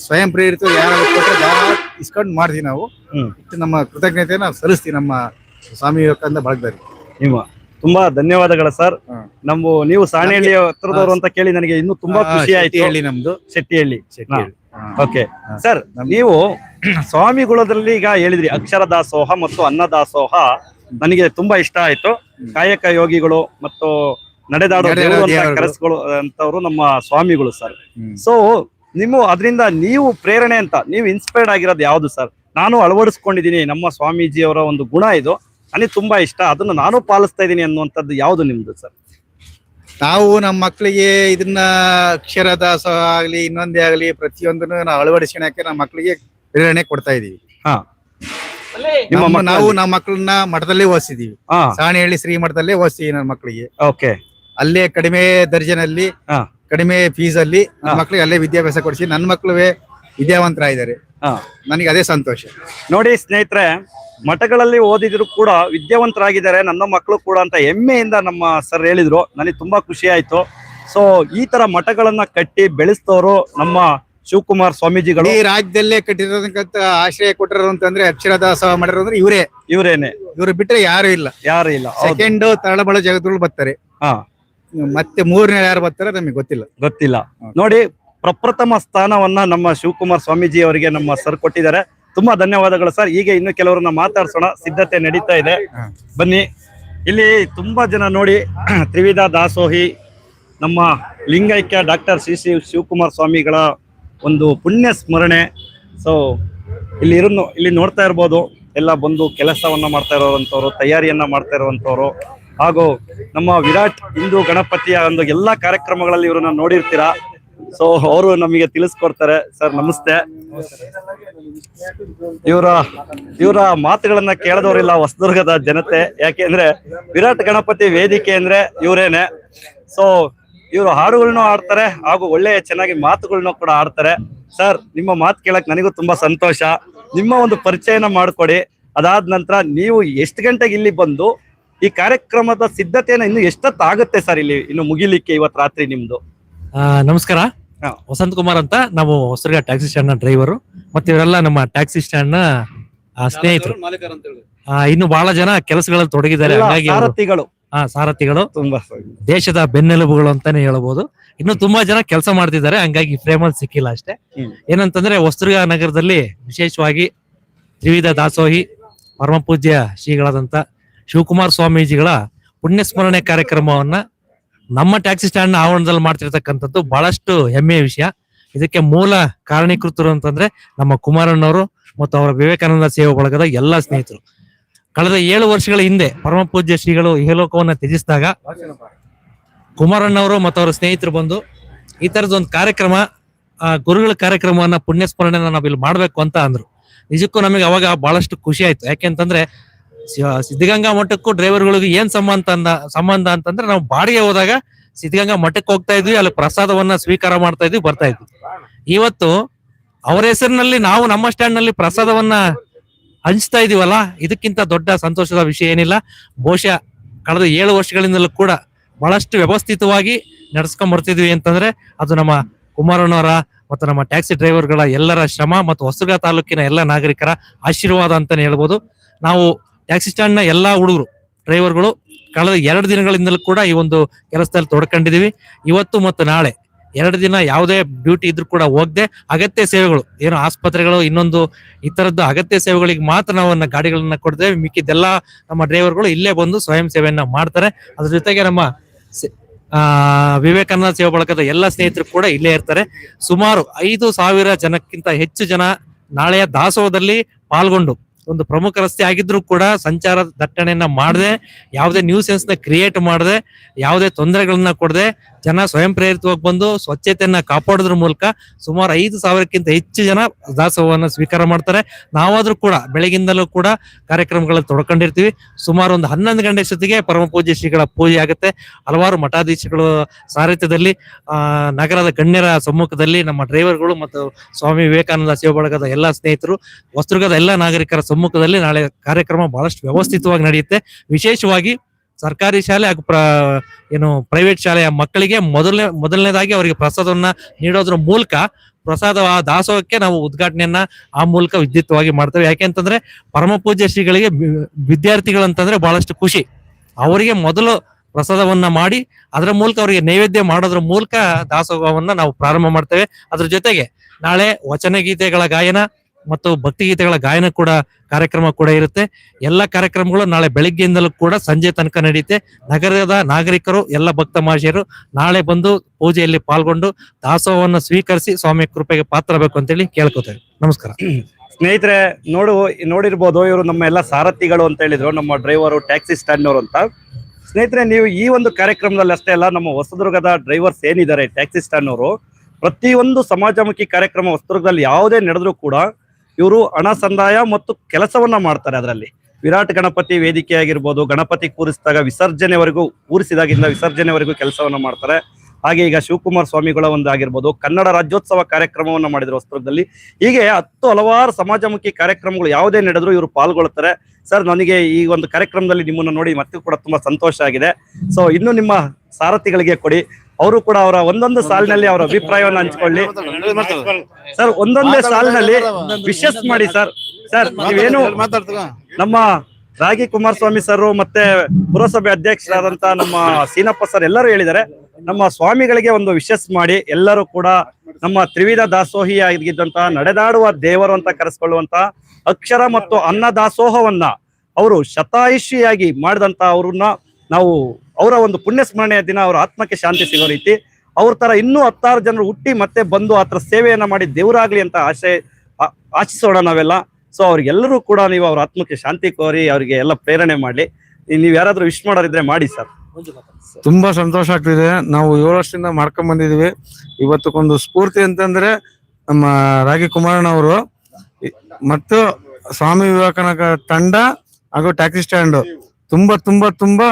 ಸ್ವಯಂ ಪ್ರೇರಿತ ಯಾರು ಕೊಟ್ಟರೆ ದಾನ ಇಸ್ಕೊಂಡು ಮಾಡ್ತೀವಿ ನಾವು. ಹ್ಮ್. ಇಷ್ಟು ನಮ್ಮ ಕೃತಜ್ಞತೆಯನ್ನು ಸಲ್ಲಿಸ್ತೀವಿ ನಮ್ಮ ಸ್ವಾಮಿ ವಿವೇಕಾನಂದ ಬಳಗದರಿಗೆ ನಿಮ್ಮ ತುಂಬಾ ಧನ್ಯವಾದಗಳು ಸರ್. ನಮ್ಮ ನೀವು ಸಾಣೆಹಳ್ಳಿ ಹತ್ರದವರು ಅಂತ ಕೇಳಿ ನನಗೆ ಇನ್ನು ತುಂಬಾ ಖುಷಿ ಆಯ್ತು. ಹೇಳಿ ನಮ್ದು. ಶೆಟ್ಟಿಹಳ್ಳಿ. ಓಕೆ. ಸರ್ ನೀವು ಸ್ವಾಮಿಗುಳದಲ್ಲಿ ಈಗ ಹೇಳಿದ್ರಿ ಅಕ್ಷರ ದಾಸೋಹ ಮತ್ತು ಅನ್ನದಾಸೋಹ ನನಗೆ ತುಂಬಾ ಇಷ್ಟ ಆಯ್ತು. ಕಾಯಕ ಯೋಗಿಗಳು ಮತ್ತು ನಡೆದಾಡೋ ಕೆಲಸಗಳು. ಅಂತವ್ರು ನಮ್ಮ ಸ್ವಾಮಿಗಳು ಸರ್. ಸೊ ನಿಮ್ಮ ಅದರಿಂದ ನೀವು ಪ್ರೇರಣೆ ಅಂತ ನೀವು ಇನ್ಸ್ಪೈರ್ಡ್ ಆಗಿರೋದು ಯಾವುದು ಸರ್? ನಾನು ಅಳವಡಿಸ್ಕೊಂಡಿದ್ದೀನಿ ನಮ್ಮ ಸ್ವಾಮೀಜಿ ಅವರ ಒಂದು ಗುಣ ಇದು. ನನಗೆ ತುಂಬಾ ಇಷ್ಟ. ಅದನ್ನು ನಾನು ಪಾಲಿಸ್ತಾ ಇದ್ದೀನಿ ಅನ್ನುವಂಥದ್ದು ಯಾವುದು ನಿಮ್ದು ಸರ್? ನಾವು ನಮ್ಮ ಮಕ್ಕಳಿಗೆ ಇದನ್ನ ಅಕ್ಷರ ದಾಸೋಹ ಆಗ್ಲಿ ಇನ್ನೊಂದೇ ಆಗ್ಲಿ ಪ್ರತಿಯೊಂದನ್ನು ನಾವು ಅಳವಡಿಸ್ಕೊಳಕ್ಕೆ ನಮ್ಮ ಮಕ್ಕಳಿಗೆ ಪ್ರೇರಣೆ ಕೊಡ್ತಾ ಇದೀವಿ ಹಾ. ನಿಮ್ಮ ನಮ್ಮ- ನಾವು? ನಮ್ಮ ಮಕ್ಕಳನ್ನ ಮಠದಲ್ಲೇ ಓದಿಸಿದೀವಿ. ಹಾ. ಹೇಳಿ ಶ್ರೀ ಮಠದಲ್ಲೇ ಓದಿಸಿದೀವಿ ನನ್ನ ಮಕ್ಕಳಿಗೆ ಓಕೆ. ಅಲ್ಲೇ ಕಡಿಮೆ ದರ್ಜೆನಲ್ಲಿ ಹಾ. ಕಡಿಮೆ ಫೀಸ್ ಅಲ್ಲಿ ನನ್ನ ಹಾ. ಮಕ್ಕಳಿಗೆ ಅಲ್ಲೇ ವಿದ್ಯಾಭ್ಯಾಸ ಕೊಡಿಸಿ ನನ್ನ ಮಕ್ಕಳುವೆ ವಿದ್ಯಾವಂತರಾಗಿದ್ದಾರೆ. ಹಾ ನನಗೆ ಅದೇ ಸಂತೋಷ. ನೋಡಿ ಸ್ನೇಹಿತರೆ ಮಠಗಳಲ್ಲಿ ಓದಿದ್ರು ಕೂಡ ವಿದ್ಯಾವಂತರಾಗಿದ್ದಾರೆ ನನ್ನ ಮಕ್ಕಳು ಕೂಡ ಅಂತ ಹೆಮ್ಮೆಯಿಂದ ನಮ್ಮ ಸರ್ ಹೇಳಿದ್ರು. ನನಗೆ ತುಂಬಾ ಖುಷಿ ಆಯ್ತು. ಸೊ ಈ ತರ ಮಠಗಳನ್ನ ಕಟ್ಟಿ ಬೆಳೆಸ್ತವರು ನಮ್ಮ ಶಿವಕುಮಾರ್ ಸ್ವಾಮೀಜಿಗಳು. ಈ ರಾಜ್ಯದಲ್ಲೇ ಕಟ್ಟಿರೋದಕ್ಕಂತ ಆಶ್ರಯ ಕೊಟ್ಟಿರೋ ಅಂತಂದ್ರೆ ಅಕ್ಷರದಾಸ ಮಾಡಿರೋ ಅಂದ್ರೆ ಇವರೇ. ಇವರೇನೆ. ಇವ್ರು ಬಿಟ್ರೆ ಯಾರು ಇಲ್ಲ. ಯಾರು ಇಲ್ಲ. ಸೆಕೆಂಡ್ ತರಳಬಳ ಜಗತ್ತುಗಳು ಬರ್ತಾರೆ. ಹಾ. ಮತ್ತೆ ಮೂರನೇ ಯಾರು ಬರ್ತಾರೆ ನಮಗೆ ಗೊತ್ತಿಲ್ಲ. ಗೊತ್ತಿಲ್ಲ. ನೋಡಿ ಪ್ರಪ್ರಥಮ ಸ್ಥಾನವನ್ನ ನಮ್ಮ ಶಿವಕುಮಾರ್ ಸ್ವಾಮೀಜಿ ಅವರಿಗೆ ನಮ್ಮ ಸರ್ ಕೊಟ್ಟಿದ್ದಾರೆ. ತುಂಬಾ ಧನ್ಯವಾದಗಳು ಸರ್. ಈಗ ಇನ್ನು ಕೆಲವರನ್ನ ಮಾತಾಡ್ಸೋಣ. ಸಿದ್ಧತೆ ನಡೀತಾ ಇದೆ. ಬನ್ನಿ. ಇಲ್ಲಿ ತುಂಬಾ ಜನ ನೋಡಿ. ತ್ರಿವಿಧ ದಾಸೋಹಿ ನಮ್ಮ ಲಿಂಗೈಕ್ಯ ಡಾಕ್ಟರ್ ಶ್ರೀ ಶ್ರೀ ಶಿವಕುಮಾರ್ ಸ್ವಾಮಿಗಳ ಒಂದು ಪುಣ್ಯ ಸ್ಮರಣೆ. ಸೊ ಇಲ್ಲಿ ಇರೋ ಇಲ್ಲಿ ನೋಡ್ತಾ ಇರ್ಬೋದು. ಎಲ್ಲ ಬಂದು ಕೆಲಸವನ್ನ ಮಾಡ್ತಾ ಇರೋವಂಥವ್ರು ತಯಾರಿಯನ್ನ ಮಾಡ್ತಾ ಇರುವಂಥವ್ರು. ಹಾಗೂ ನಮ್ಮ ವಿರಾಟ್ ಹಿಂದೂ ಗಣಪತಿಯ ಒಂದು ಎಲ್ಲ ಕಾರ್ಯಕ್ರಮಗಳಲ್ಲಿ ಇವರನ್ನ ನೋಡಿರ್ತೀರಾ? ಸೊ ಅವರು ನಮಗೆ ತಿಳಿಸ್ಕೊಡ್ತಾರೆ. ಸರ್ ನಮಸ್ತೆ. ಇವರ ಇವರ ಮಾತುಗಳನ್ನ ಕೇಳದವರಿಲ್ಲ ಹೊಸದುರ್ಗದ ಜನತೆ. ಯಾಕೆಂದ್ರೆ ವಿರಾಟ್ ಗಣಪತಿ ವೇದಿಕೆ ಅಂದ್ರೆ ಇವರೇನೆ. ಸೊ ಇವರು ಹಾಡುಗಳನ್ನು ಆಡ್ತಾರೆ ಹಾಗೂ ಒಳ್ಳೆಯ ಚೆನ್ನಾಗಿ ಮಾತುಗಳನ್ನ ಕೂಡ ಆಡ್ತಾರೆ ಸರ್ ನಿಮ್ಮ ಮಾತು ಕೇಳಕ್ ನನಗೂ ತುಂಬಾ ಸಂತೋಷ. ನಿಮ್ಮ ಒಂದು ಪರಿಚಯನ ಮಾಡ್ಕೊಡಿ. ಅದಾದ ನಂತರ ನೀವು ಎಷ್ಟು ಗಂಟೆಗೆ ಇಲ್ಲಿ ಬಂದು ಈ ಕಾರ್ಯಕ್ರಮದ ಸಿದ್ಧತೆಯನ್ನು ಇನ್ನು ಎಷ್ಟೊತ್ತಾಗುತ್ತೆ ಸರ್ ಇಲ್ಲಿ, ಇನ್ನು ಮುಗಿಲಿಕ್ಕೆ ಇವತ್ತು ರಾತ್ರಿ ನಿಮ್ದು? ಆ, ನಮಸ್ಕಾರ. ಹಾ. ವಸಂತ್ ಕುಮಾರ್ ಅಂತ. ನಾವು ಹೊಸರ್ಗ ಟ್ಯಾಕ್ಸಿ ಸ್ಟ್ಯಾಂಡ್ನ ಡ್ರೈವರು ಮತ್ತೆ ಇವರೆಲ್ಲ ನಮ್ಮ ಟ್ಯಾಕ್ಸಿ ಸ್ಟ್ಯಾಂಡ್ನ ಆ, ಸ್ನೇಹಿತರು. ಆ, ಇನ್ನು ಬಹಳ ಜನ ಕೆಲಸಗಳಲ್ಲಿ ತೊಡಗಿದ್ದಾರೆ. ಎಲ್ಲ ಹಾಗಾಗಿ ಅವರು ಸಾರಥಿಗಳು. ಆ, ಸಾರಥಿಗಳು. ತುಂಬಾ. ದೇಶದ ಬೆನ್ನೆಲುಬುಗಳು ಅಂತಾನೆ ಹೇಳಬಹುದು ಇನ್ನು ತುಂಬಾ ಜನ ಕೆಲಸ ಮಾಡ್ತಿದ್ದಾರೆ. ಹಂಗಾಗಿ ಫ್ರೇಮಲ್ಲಿ ಸಿಕ್ಕಿಲ್ಲ ಅಷ್ಟೇ. ಹ್ಮ್. ಏನಂತಂದ್ರೆ ಹೊಸದುರ್ಗ ನಗರದಲ್ಲಿ ವಿಶೇಷವಾಗಿ ತ್ರಿವಿಧ ದಾಸೋಹಿ ಪರಮ ಪೂಜ್ಯ ಶ್ರೀಗಳಾದಂತ ಶಿವಕುಮಾರ ಸ್ವಾಮೀಜಿಗಳ ಪುಣ್ಯ ಸ್ಮರಣೆ ಕಾರ್ಯಕ್ರಮವನ್ನ ನಮ್ಮ ಟ್ಯಾಕ್ಸಿ ಸ್ಟ್ಯಾಂಡ್ನ ಆವರಣದಲ್ಲಿ ಮಾಡ್ತಿರ್ತಕ್ಕಂಥದ್ದು ಬಹಳಷ್ಟು ಹೆಮ್ಮೆಯ ವಿಷಯ. ಇದಕ್ಕೆ ಮೂಲ ಕಾರಣೀಕೃತರು ಅಂತಂದ್ರೆ ನಮ್ಮ ಕುಮಾರಣ್ಣವರು ಮತ್ತು ಅವರ ವಿವೇಕಾನಂದ ಸೇವಾ ಬಳಗದ ಎಲ್ಲಾ ಸ್ನೇಹಿತರು. ಕಳೆದ ಏಳು ವರ್ಷಗಳ ಹಿಂದೆ ಪರಮ ಪೂಜ್ಯ ಶ್ರೀಗಳು ಇಹಲೋಕವನ್ನ ತ್ಯಜಿಸಿದಾಗ ಕುಮಾರಣ್ಣವರು ಮತ್ತು ಅವರ ಸ್ನೇಹಿತರು ಬಂದು ಈ ತರದ ಒಂದು ಕಾರ್ಯಕ್ರಮ ಗುರುಗಳ ಕಾರ್ಯಕ್ರಮವನ್ನ ಪುಣ್ಯ ಸ್ಮರಣೆನ ನಾವಿಲ್ಲಿ ಮಾಡ್ಬೇಕು ಅಂತ ಅಂದ್ರು. ನಿಜಕ್ಕೂ ನಮಗೆ ಅವಾಗ ಬಹಳಷ್ಟು ಖುಷಿ ಆಯ್ತು. ಯಾಕೆಂತಂದ್ರೆ ಸಿದ್ಧಗಂಗಾ ಮಠಕ್ಕೂ ಡ್ರೈವರ್ಗಳಿಗೂ ಏನ್ ಸಂಬಂಧ ಅಂದ ಸಂಬಂಧ ಅಂತಂದ್ರೆ ನಾವು ಬಾಡಿಗೆ ಹೋದಾಗ ಸಿದ್ಧಗಂಗಾ ಮಠಕ್ಕೆ ಹೋಗ್ತಾ ಇದ್ವಿ, ಅಲ್ಲಿ ಪ್ರಸಾದವನ್ನ ಸ್ವೀಕಾರ ಮಾಡ್ತಾ ಇದ್ವಿ, ಬರ್ತಾ ಇದ್ವಿ. ಇವತ್ತು ಅವರ ಹೆಸರಿನಲ್ಲಿ ನಾವು ನಮ್ಮ ಸ್ಟ್ಯಾಂಡ್ನಲ್ಲಿ ಪ್ರಸಾದವನ್ನ ಹಂಚ್ತಾ ಇದೀವಲ್ಲ, ಇದಕ್ಕಿಂತ ದೊಡ್ಡ ಸಂತೋಷದ ವಿಷಯ ಏನಿಲ್ಲ. ಬಹುಶಃ ಕಳೆದ ಏಳು ವರ್ಷಗಳಿಂದಲೂ ಕೂಡ ಬಹಳಷ್ಟು ವ್ಯವಸ್ಥಿತವಾಗಿ ನಡ್ಸ್ಕೊಂಡ್ ಬರ್ತಿದ್ವಿ ಅಂತಂದ್ರೆ ಅದು ನಮ್ಮ ಕುಮಾರನವರ ಮತ್ತು ನಮ್ಮ ಟ್ಯಾಕ್ಸಿ ಡ್ರೈವರ್ಗಳ ಎಲ್ಲರ ಶ್ರಮ ಮತ್ತು ಹೊಸಗ ತಾಲೂಕಿನ ಎಲ್ಲ ನಾಗರಿಕರ ಆಶೀರ್ವಾದ ಅಂತಾನೆ ಹೇಳ್ಬೋದು. ನಾವು ಟ್ಯಾಕ್ಸಿ ಸ್ಟ್ಯಾಂಡ್ನ ಎಲ್ಲಾ ಹುಡುಗರು ಡ್ರೈವರ್ಗಳು ಕಳೆದ ಎರಡು ದಿನಗಳಿಂದಲೂ ಕೂಡ ಈ ಒಂದು ಕೆಲಸದಲ್ಲಿ ತೊಡ್ಕೊಂಡಿದೀವಿ ಇವತ್ತು ಮತ್ತು ನಾಳೆ ಎರಡು ದಿನ ಯಾವುದೇ ಡ್ಯೂಟಿ ಇದ್ರೂ ಕೂಡ ಹೋಗದೆ ಅಗತ್ಯ ಸೇವೆಗಳು, ಏನು ಆಸ್ಪತ್ರೆಗಳು, ಇನ್ನೊಂದು ಈ ತರದ್ದು ಅಗತ್ಯ ಸೇವೆಗಳಿಗೆ ಮಾತ್ರ ನಾವು ಗಾಡಿಗಳನ್ನು ಕೊಡ್ತೇವೆ. ಮಿಕ್ಕಿದ್ದೆಲ್ಲ ನಮ್ಮ ಡ್ರೈವರ್ಗಳು ಇಲ್ಲೇ ಬಂದು ಸ್ವಯಂ ಸೇವೆಯನ್ನ ಮಾಡ್ತಾರೆ. ಅದ್ರ ಜೊತೆಗೆ ನಮ್ಮ ವಿವೇಕಾನಂದ ಸೇವಾ ಬಳಕದ ಎಲ್ಲ ಸ್ನೇಹಿತರು ಕೂಡ ಇಲ್ಲೇ ಇರ್ತಾರೆ. ಸುಮಾರು ಐದು ಸಾವಿರ ಜನಕ್ಕಿಂತ ಹೆಚ್ಚು ಜನ ನಾಳೆಯ ದಾಸೋಹದಲ್ಲಿ ಪಾಲ್ಗೊಂಡು ಒಂದು ಪ್ರಮುಖ ರಸ್ತೆ ಆಗಿದ್ರು ಕೂಡ ಸಂಚಾರ ದಟ್ಟಣೆಯನ್ನ ಮಾಡದೆ, ಯಾವುದೇ ನ್ಯೂಸೆನ್ಸ್ನ ಕ್ರಿಯೇಟ್ ಮಾಡದೆ, ಯಾವುದೇ ತೊಂದರೆಗಳನ್ನ ಕೊಡದೆ ಜನ ಸ್ವಯಂ ಪ್ರೇರಿತವಾಗಿ ಬಂದು ಸ್ವಚ್ಛತೆಯನ್ನ ಕಾಪಾಡೋದ್ರ ಮೂಲಕ ಸುಮಾರು ಐದು ಸಾವಿರಕ್ಕಿಂತ ಹೆಚ್ಚು ಜನ ದಾಸೋಹವನ್ನು ಸ್ವೀಕಾರ ಮಾಡ್ತಾರೆ. ನಾವಾದ್ರೂ ಕೂಡ ಬೆಳಗಿಂದಲೂ ಕೂಡ ಕಾರ್ಯಕ್ರಮಗಳಲ್ಲಿ ತೊಡ್ಕೊಂಡಿರ್ತೀವಿ. ಸುಮಾರು ಒಂದು ಹನ್ನೊಂದು ಗಂಟೆ ಜೊತೆಗೆ ಪರಮ ಪೂಜ್ಯ ಶ್ರೀಗಳ ಪೂಜೆ ಆಗುತ್ತೆ. ಹಲವಾರು ಮಠಾಧೀಶಗಳು ಸಾರಥ್ಯದಲ್ಲಿ ನಗರದ ಗಣ್ಯರ ಸಮ್ಮುಖದಲ್ಲಿ ನಮ್ಮ ಡ್ರೈವರ್ಗಳು ಮತ್ತು ಸ್ವಾಮಿ ವಿವೇಕಾನಂದ ಸೇವಾ ಎಲ್ಲಾ ಸ್ನೇಹಿತರು, ವಸ್ತುರ್ಗದ ಎಲ್ಲಾ ನಾಗರಿಕರ ಸಮ್ಮುಖದಲ್ಲಿ ನಾಳೆ ಕಾರ್ಯಕ್ರಮ ಬಹಳಷ್ಟು ವ್ಯವಸ್ಥಿತವಾಗಿ ನಡೆಯುತ್ತೆ. ವಿಶೇಷವಾಗಿ ಸರ್ಕಾರಿ ಶಾಲೆ ಹಾಗೂ ಪ್ರ, ಏನು ಪ್ರೈವೇಟ್ ಶಾಲೆಯ ಮಕ್ಕಳಿಗೆ ಮೊದಲನೇ, ಮೊದಲನೇದಾಗಿ ಅವರಿಗೆ ಪ್ರಸಾದವನ್ನ ನೀಡೋದ್ರ ಮೂಲಕ ಪ್ರಸಾದ ದಾಸೋಹಕ್ಕೆ ನಾವು ಉದ್ಘಾಟನೆಯನ್ನ ಆ ಮೂಲಕ ವಿದ್ಯುತ್ವಾಗಿ ಮಾಡ್ತೇವೆ. ಯಾಕೆಂತಂದ್ರೆ ಪರಮ ಪೂಜ್ಯ ಶ್ರೀಗಳಿಗೆ ವಿದ್ಯಾರ್ಥಿಗಳಂತಂದ್ರೆ ಬಹಳಷ್ಟು ಖುಷಿ. ಅವರಿಗೆ ಮೊದಲು ಪ್ರಸಾದವನ್ನ ಮಾಡಿ ಅದರ ಮೂಲಕ ಅವರಿಗೆ ನೈವೇದ್ಯ ಮಾಡೋದ್ರ ಮೂಲಕ ದಾಸೋಹವನ್ನ ನಾವು ಪ್ರಾರಂಭ ಮಾಡ್ತೇವೆ. ಅದ್ರ ಜೊತೆಗೆ ನಾಳೆ ವಚನ ಗೀತೆಗಳ ಗಾಯನ ಮತ್ತು ಭಕ್ತಿಗೀತೆಗಳ ಗಾಯನ ಕೂಡ ಕಾರ್ಯಕ್ರಮ ಕೂಡ ಇರುತ್ತೆ. ಎಲ್ಲ ಕಾರ್ಯಕ್ರಮಗಳು ನಾಳೆ ಬೆಳಗ್ಗೆಯಿಂದಲೂ ಕೂಡ ಸಂಜೆ ತನಕ ನಡೆಯುತ್ತೆ. ನಗರದ ನಾಗರಿಕರು, ಎಲ್ಲ ಭಕ್ತ ಮಹಾಶಯರು ನಾಳೆ ಬಂದು ಪೂಜೆಯಲ್ಲಿ ಪಾಲ್ಗೊಂಡು ದಾಸೋಹವನ್ನು ಸ್ವೀಕರಿಸಿ ಸ್ವಾಮಿ ಕೃಪೆಗೆ ಪಾತ್ರಬೇಕು ಅಂತೇಳಿ ಕೇಳ್ಕೊತೇವೆ. ನಮಸ್ಕಾರ. ಸ್ನೇಹಿತರೆ, ನೋಡು, ನೋಡಿರ್ಬೋದು ಇವರು ನಮ್ಮ ಎಲ್ಲ ಸಾರಥಿಗಳು ಅಂತ ಹೇಳಿದ್ರು, ನಮ್ಮ ಡ್ರೈವರು ಟ್ಯಾಕ್ಸಿ ಸ್ಟ್ಯಾಂಡ್ನವರು ಅಂತ. ಸ್ನೇಹಿತರೆ, ನೀವು ಈ ಒಂದು ಕಾರ್ಯಕ್ರಮದಲ್ಲಿ ಅಷ್ಟೇ ಅಲ್ಲ, ನಮ್ಮ ಹೊಸದುರ್ಗದ ಡ್ರೈವರ್ಸ್ ಏನಿದ್ದಾರೆ ಟ್ಯಾಕ್ಸಿ ಸ್ಟ್ಯಾಂಡ್ನವರು ಪ್ರತಿಯೊಂದು ಸಮಾಜಮುಖಿ ಕಾರ್ಯಕ್ರಮ ಹೊಸದುರ್ಗದಲ್ಲಿ ಯಾವುದೇ ನಡೆದ್ರೂ ಕೂಡ ಇವರು ಹಣ ಸಂದಾಯ ಮತ್ತು ಕೆಲಸವನ್ನ ಮಾಡ್ತಾರೆ ಅದರಲ್ಲಿ. ವಿರಾಟ್ ಗಣಪತಿ ವೇದಿಕೆ ಆಗಿರ್ಬೋದು ಗಣಪತಿ ಕೂರಿಸಿದಾಗ ವಿಸರ್ಜನೆವರೆಗೂ, ಕೂರಿಸಿದಾಗಿಂದ ವಿಸರ್ಜನೆವರೆಗೂ ಕೆಲಸವನ್ನ ಮಾಡ್ತಾರೆ. ಹಾಗೆ ಈಗ ಶಿವಕುಮಾರ್ ಸ್ವಾಮಿಗಳ ಒಂದು ಆಗಿರ್ಬೋದು ಕನ್ನಡ ರಾಜ್ಯೋತ್ಸವ ಕಾರ್ಯಕ್ರಮವನ್ನು ಮಾಡಿದ್ರು ಹೊಸದುರ್ಗದಲ್ಲಿ. ಹೀಗೆ ಹತ್ತು ಹಲವಾರು ಸಮಾಜಮುಖಿ ಕಾರ್ಯಕ್ರಮಗಳು ಯಾವುದೇ ನಡೆದ್ರು ಇವರು ಪಾಲ್ಗೊಳ್ತಾರೆ. ಸರ್, ನನಗೆ ಈ ಒಂದು ಕಾರ್ಯಕ್ರಮದಲ್ಲಿ ನಿಮ್ಮನ್ನು ನೋಡಿ ಮತ್ತೆ ಕೂಡ ತುಂಬಾ ಸಂತೋಷ ಆಗಿದೆ. ಸೊ ಇನ್ನು ನಿಮ್ಮ ಸಾರಥಿಗಳಿಗೆ ಕೊಡಿ. ಅವರು ಕೂಡ ಅವರ ಒಂದೊಂದು ಸಾಲಿನಲ್ಲಿ ಅವರ ಅಭಿಪ್ರಾಯವನ್ನು ಹಂಚ್ಕೊಳ್ಳಿ. ಸರ್ ಒಂದೊಂದೇ ಸಾಲಿನಲ್ಲಿ ವಿಶಸ್ ಮಾಡಿ ಸರ್. ಸರ್ ನೀವೇನು ನಮ್ಮ ರಾಗಿ ಕುಮಾರಸ್ವಾಮಿ ಸರ್ ಮತ್ತೆ ಪುರಸಭೆ ಅಧ್ಯಕ್ಷರಾದಂತ ನಮ್ಮ ಸೀನಪ್ಪ ಸರ್ ಎಲ್ಲರೂ ಹೇಳಿದ್ದಾರೆ. ನಮ್ಮ ಸ್ವಾಮಿಗಳಿಗೆ ಒಂದು ವಿಶಸ್ ಮಾಡಿ ಎಲ್ಲರೂ ಕೂಡ ನಮ್ಮ ತ್ರಿವಿಧ ದಾಸೋಹಿ ಆಗಿದ್ದಂತಹ ನಡೆದಾಡುವ ದೇವರು ಅಂತ ಕರೆಸ್ಕೊಳ್ಳುವಂತ ಅಕ್ಷರ ಮತ್ತು ಅನ್ನ ದಾಸೋಹವನ್ನ ಅವರು ಶತಾಯುಷಿಯಾಗಿ ಮಾಡಿದಂತ ಅವ್ರನ್ನ ನಾವು ಅವರ ಒಂದು ಪುಣ್ಯ ಸ್ಮರಣೆಯ ದಿನ ಅವರ ಆತ್ಮಕ್ಕೆ ಶಾಂತಿ ಸಿಗೋ ರೀತಿ ಅವ್ರ ತರ ಇನ್ನೂ ಹತ್ತಾರು ಜನರು ಹುಟ್ಟಿ ಮತ್ತೆ ಬಂದು ಆತರ ಸೇವೆಯನ್ನ ಮಾಡಿ ದೇವರಾಗ್ಲಿ ಅಂತ ಆಶಯ ಆ- ಆಶಿಸೋಣ ನಾವೆಲ್ಲ. ಸೊ ಅವ್ರಿಗೆಲ್ಲರೂ ಕೂಡ ನೀವು ಅವ್ರ ಆತ್ಮಕ್ಕೆ ಶಾಂತಿ ಕೋರಿ ಅವರಿಗೆ ಎಲ್ಲ ಪ್ರೇರಣೆ ಮಾಡಿ ನೀವು ಯಾರಾದ್ರೂ ವಿಶ್ ಮಾಡೋರಿದ್ರೆ ಮಾಡಿ ಸರ್. ತುಂಬಾ ಸಂತೋಷ ಆಗ್ತಿದೆ. ನಾವು ಏಳು ವರ್ಷದಿಂದ ಮಾಡ್ಕೊಂಡ್ ಬಂದಿದೀವಿ ಇವತ್ತಕ್ಕೊಂದು ಸ್ಫೂರ್ತಿ ಅಂತಂದ್ರೆ ನಮ್ಮ ರಾಗಿ ಕುಮಾರಣ್ಣ ಅವರು. ಮತ್ತು ಸ್ವಾಮಿ ವಿವೇಕಾನಂದ ತಂಡ ಹಾಗೂ ಟ್ಯಾಕ್ಸಿ ಸ್ಟ್ಯಾಂಡ್. ತುಂಬಾ ತುಂಬಾ ತುಂಬಾ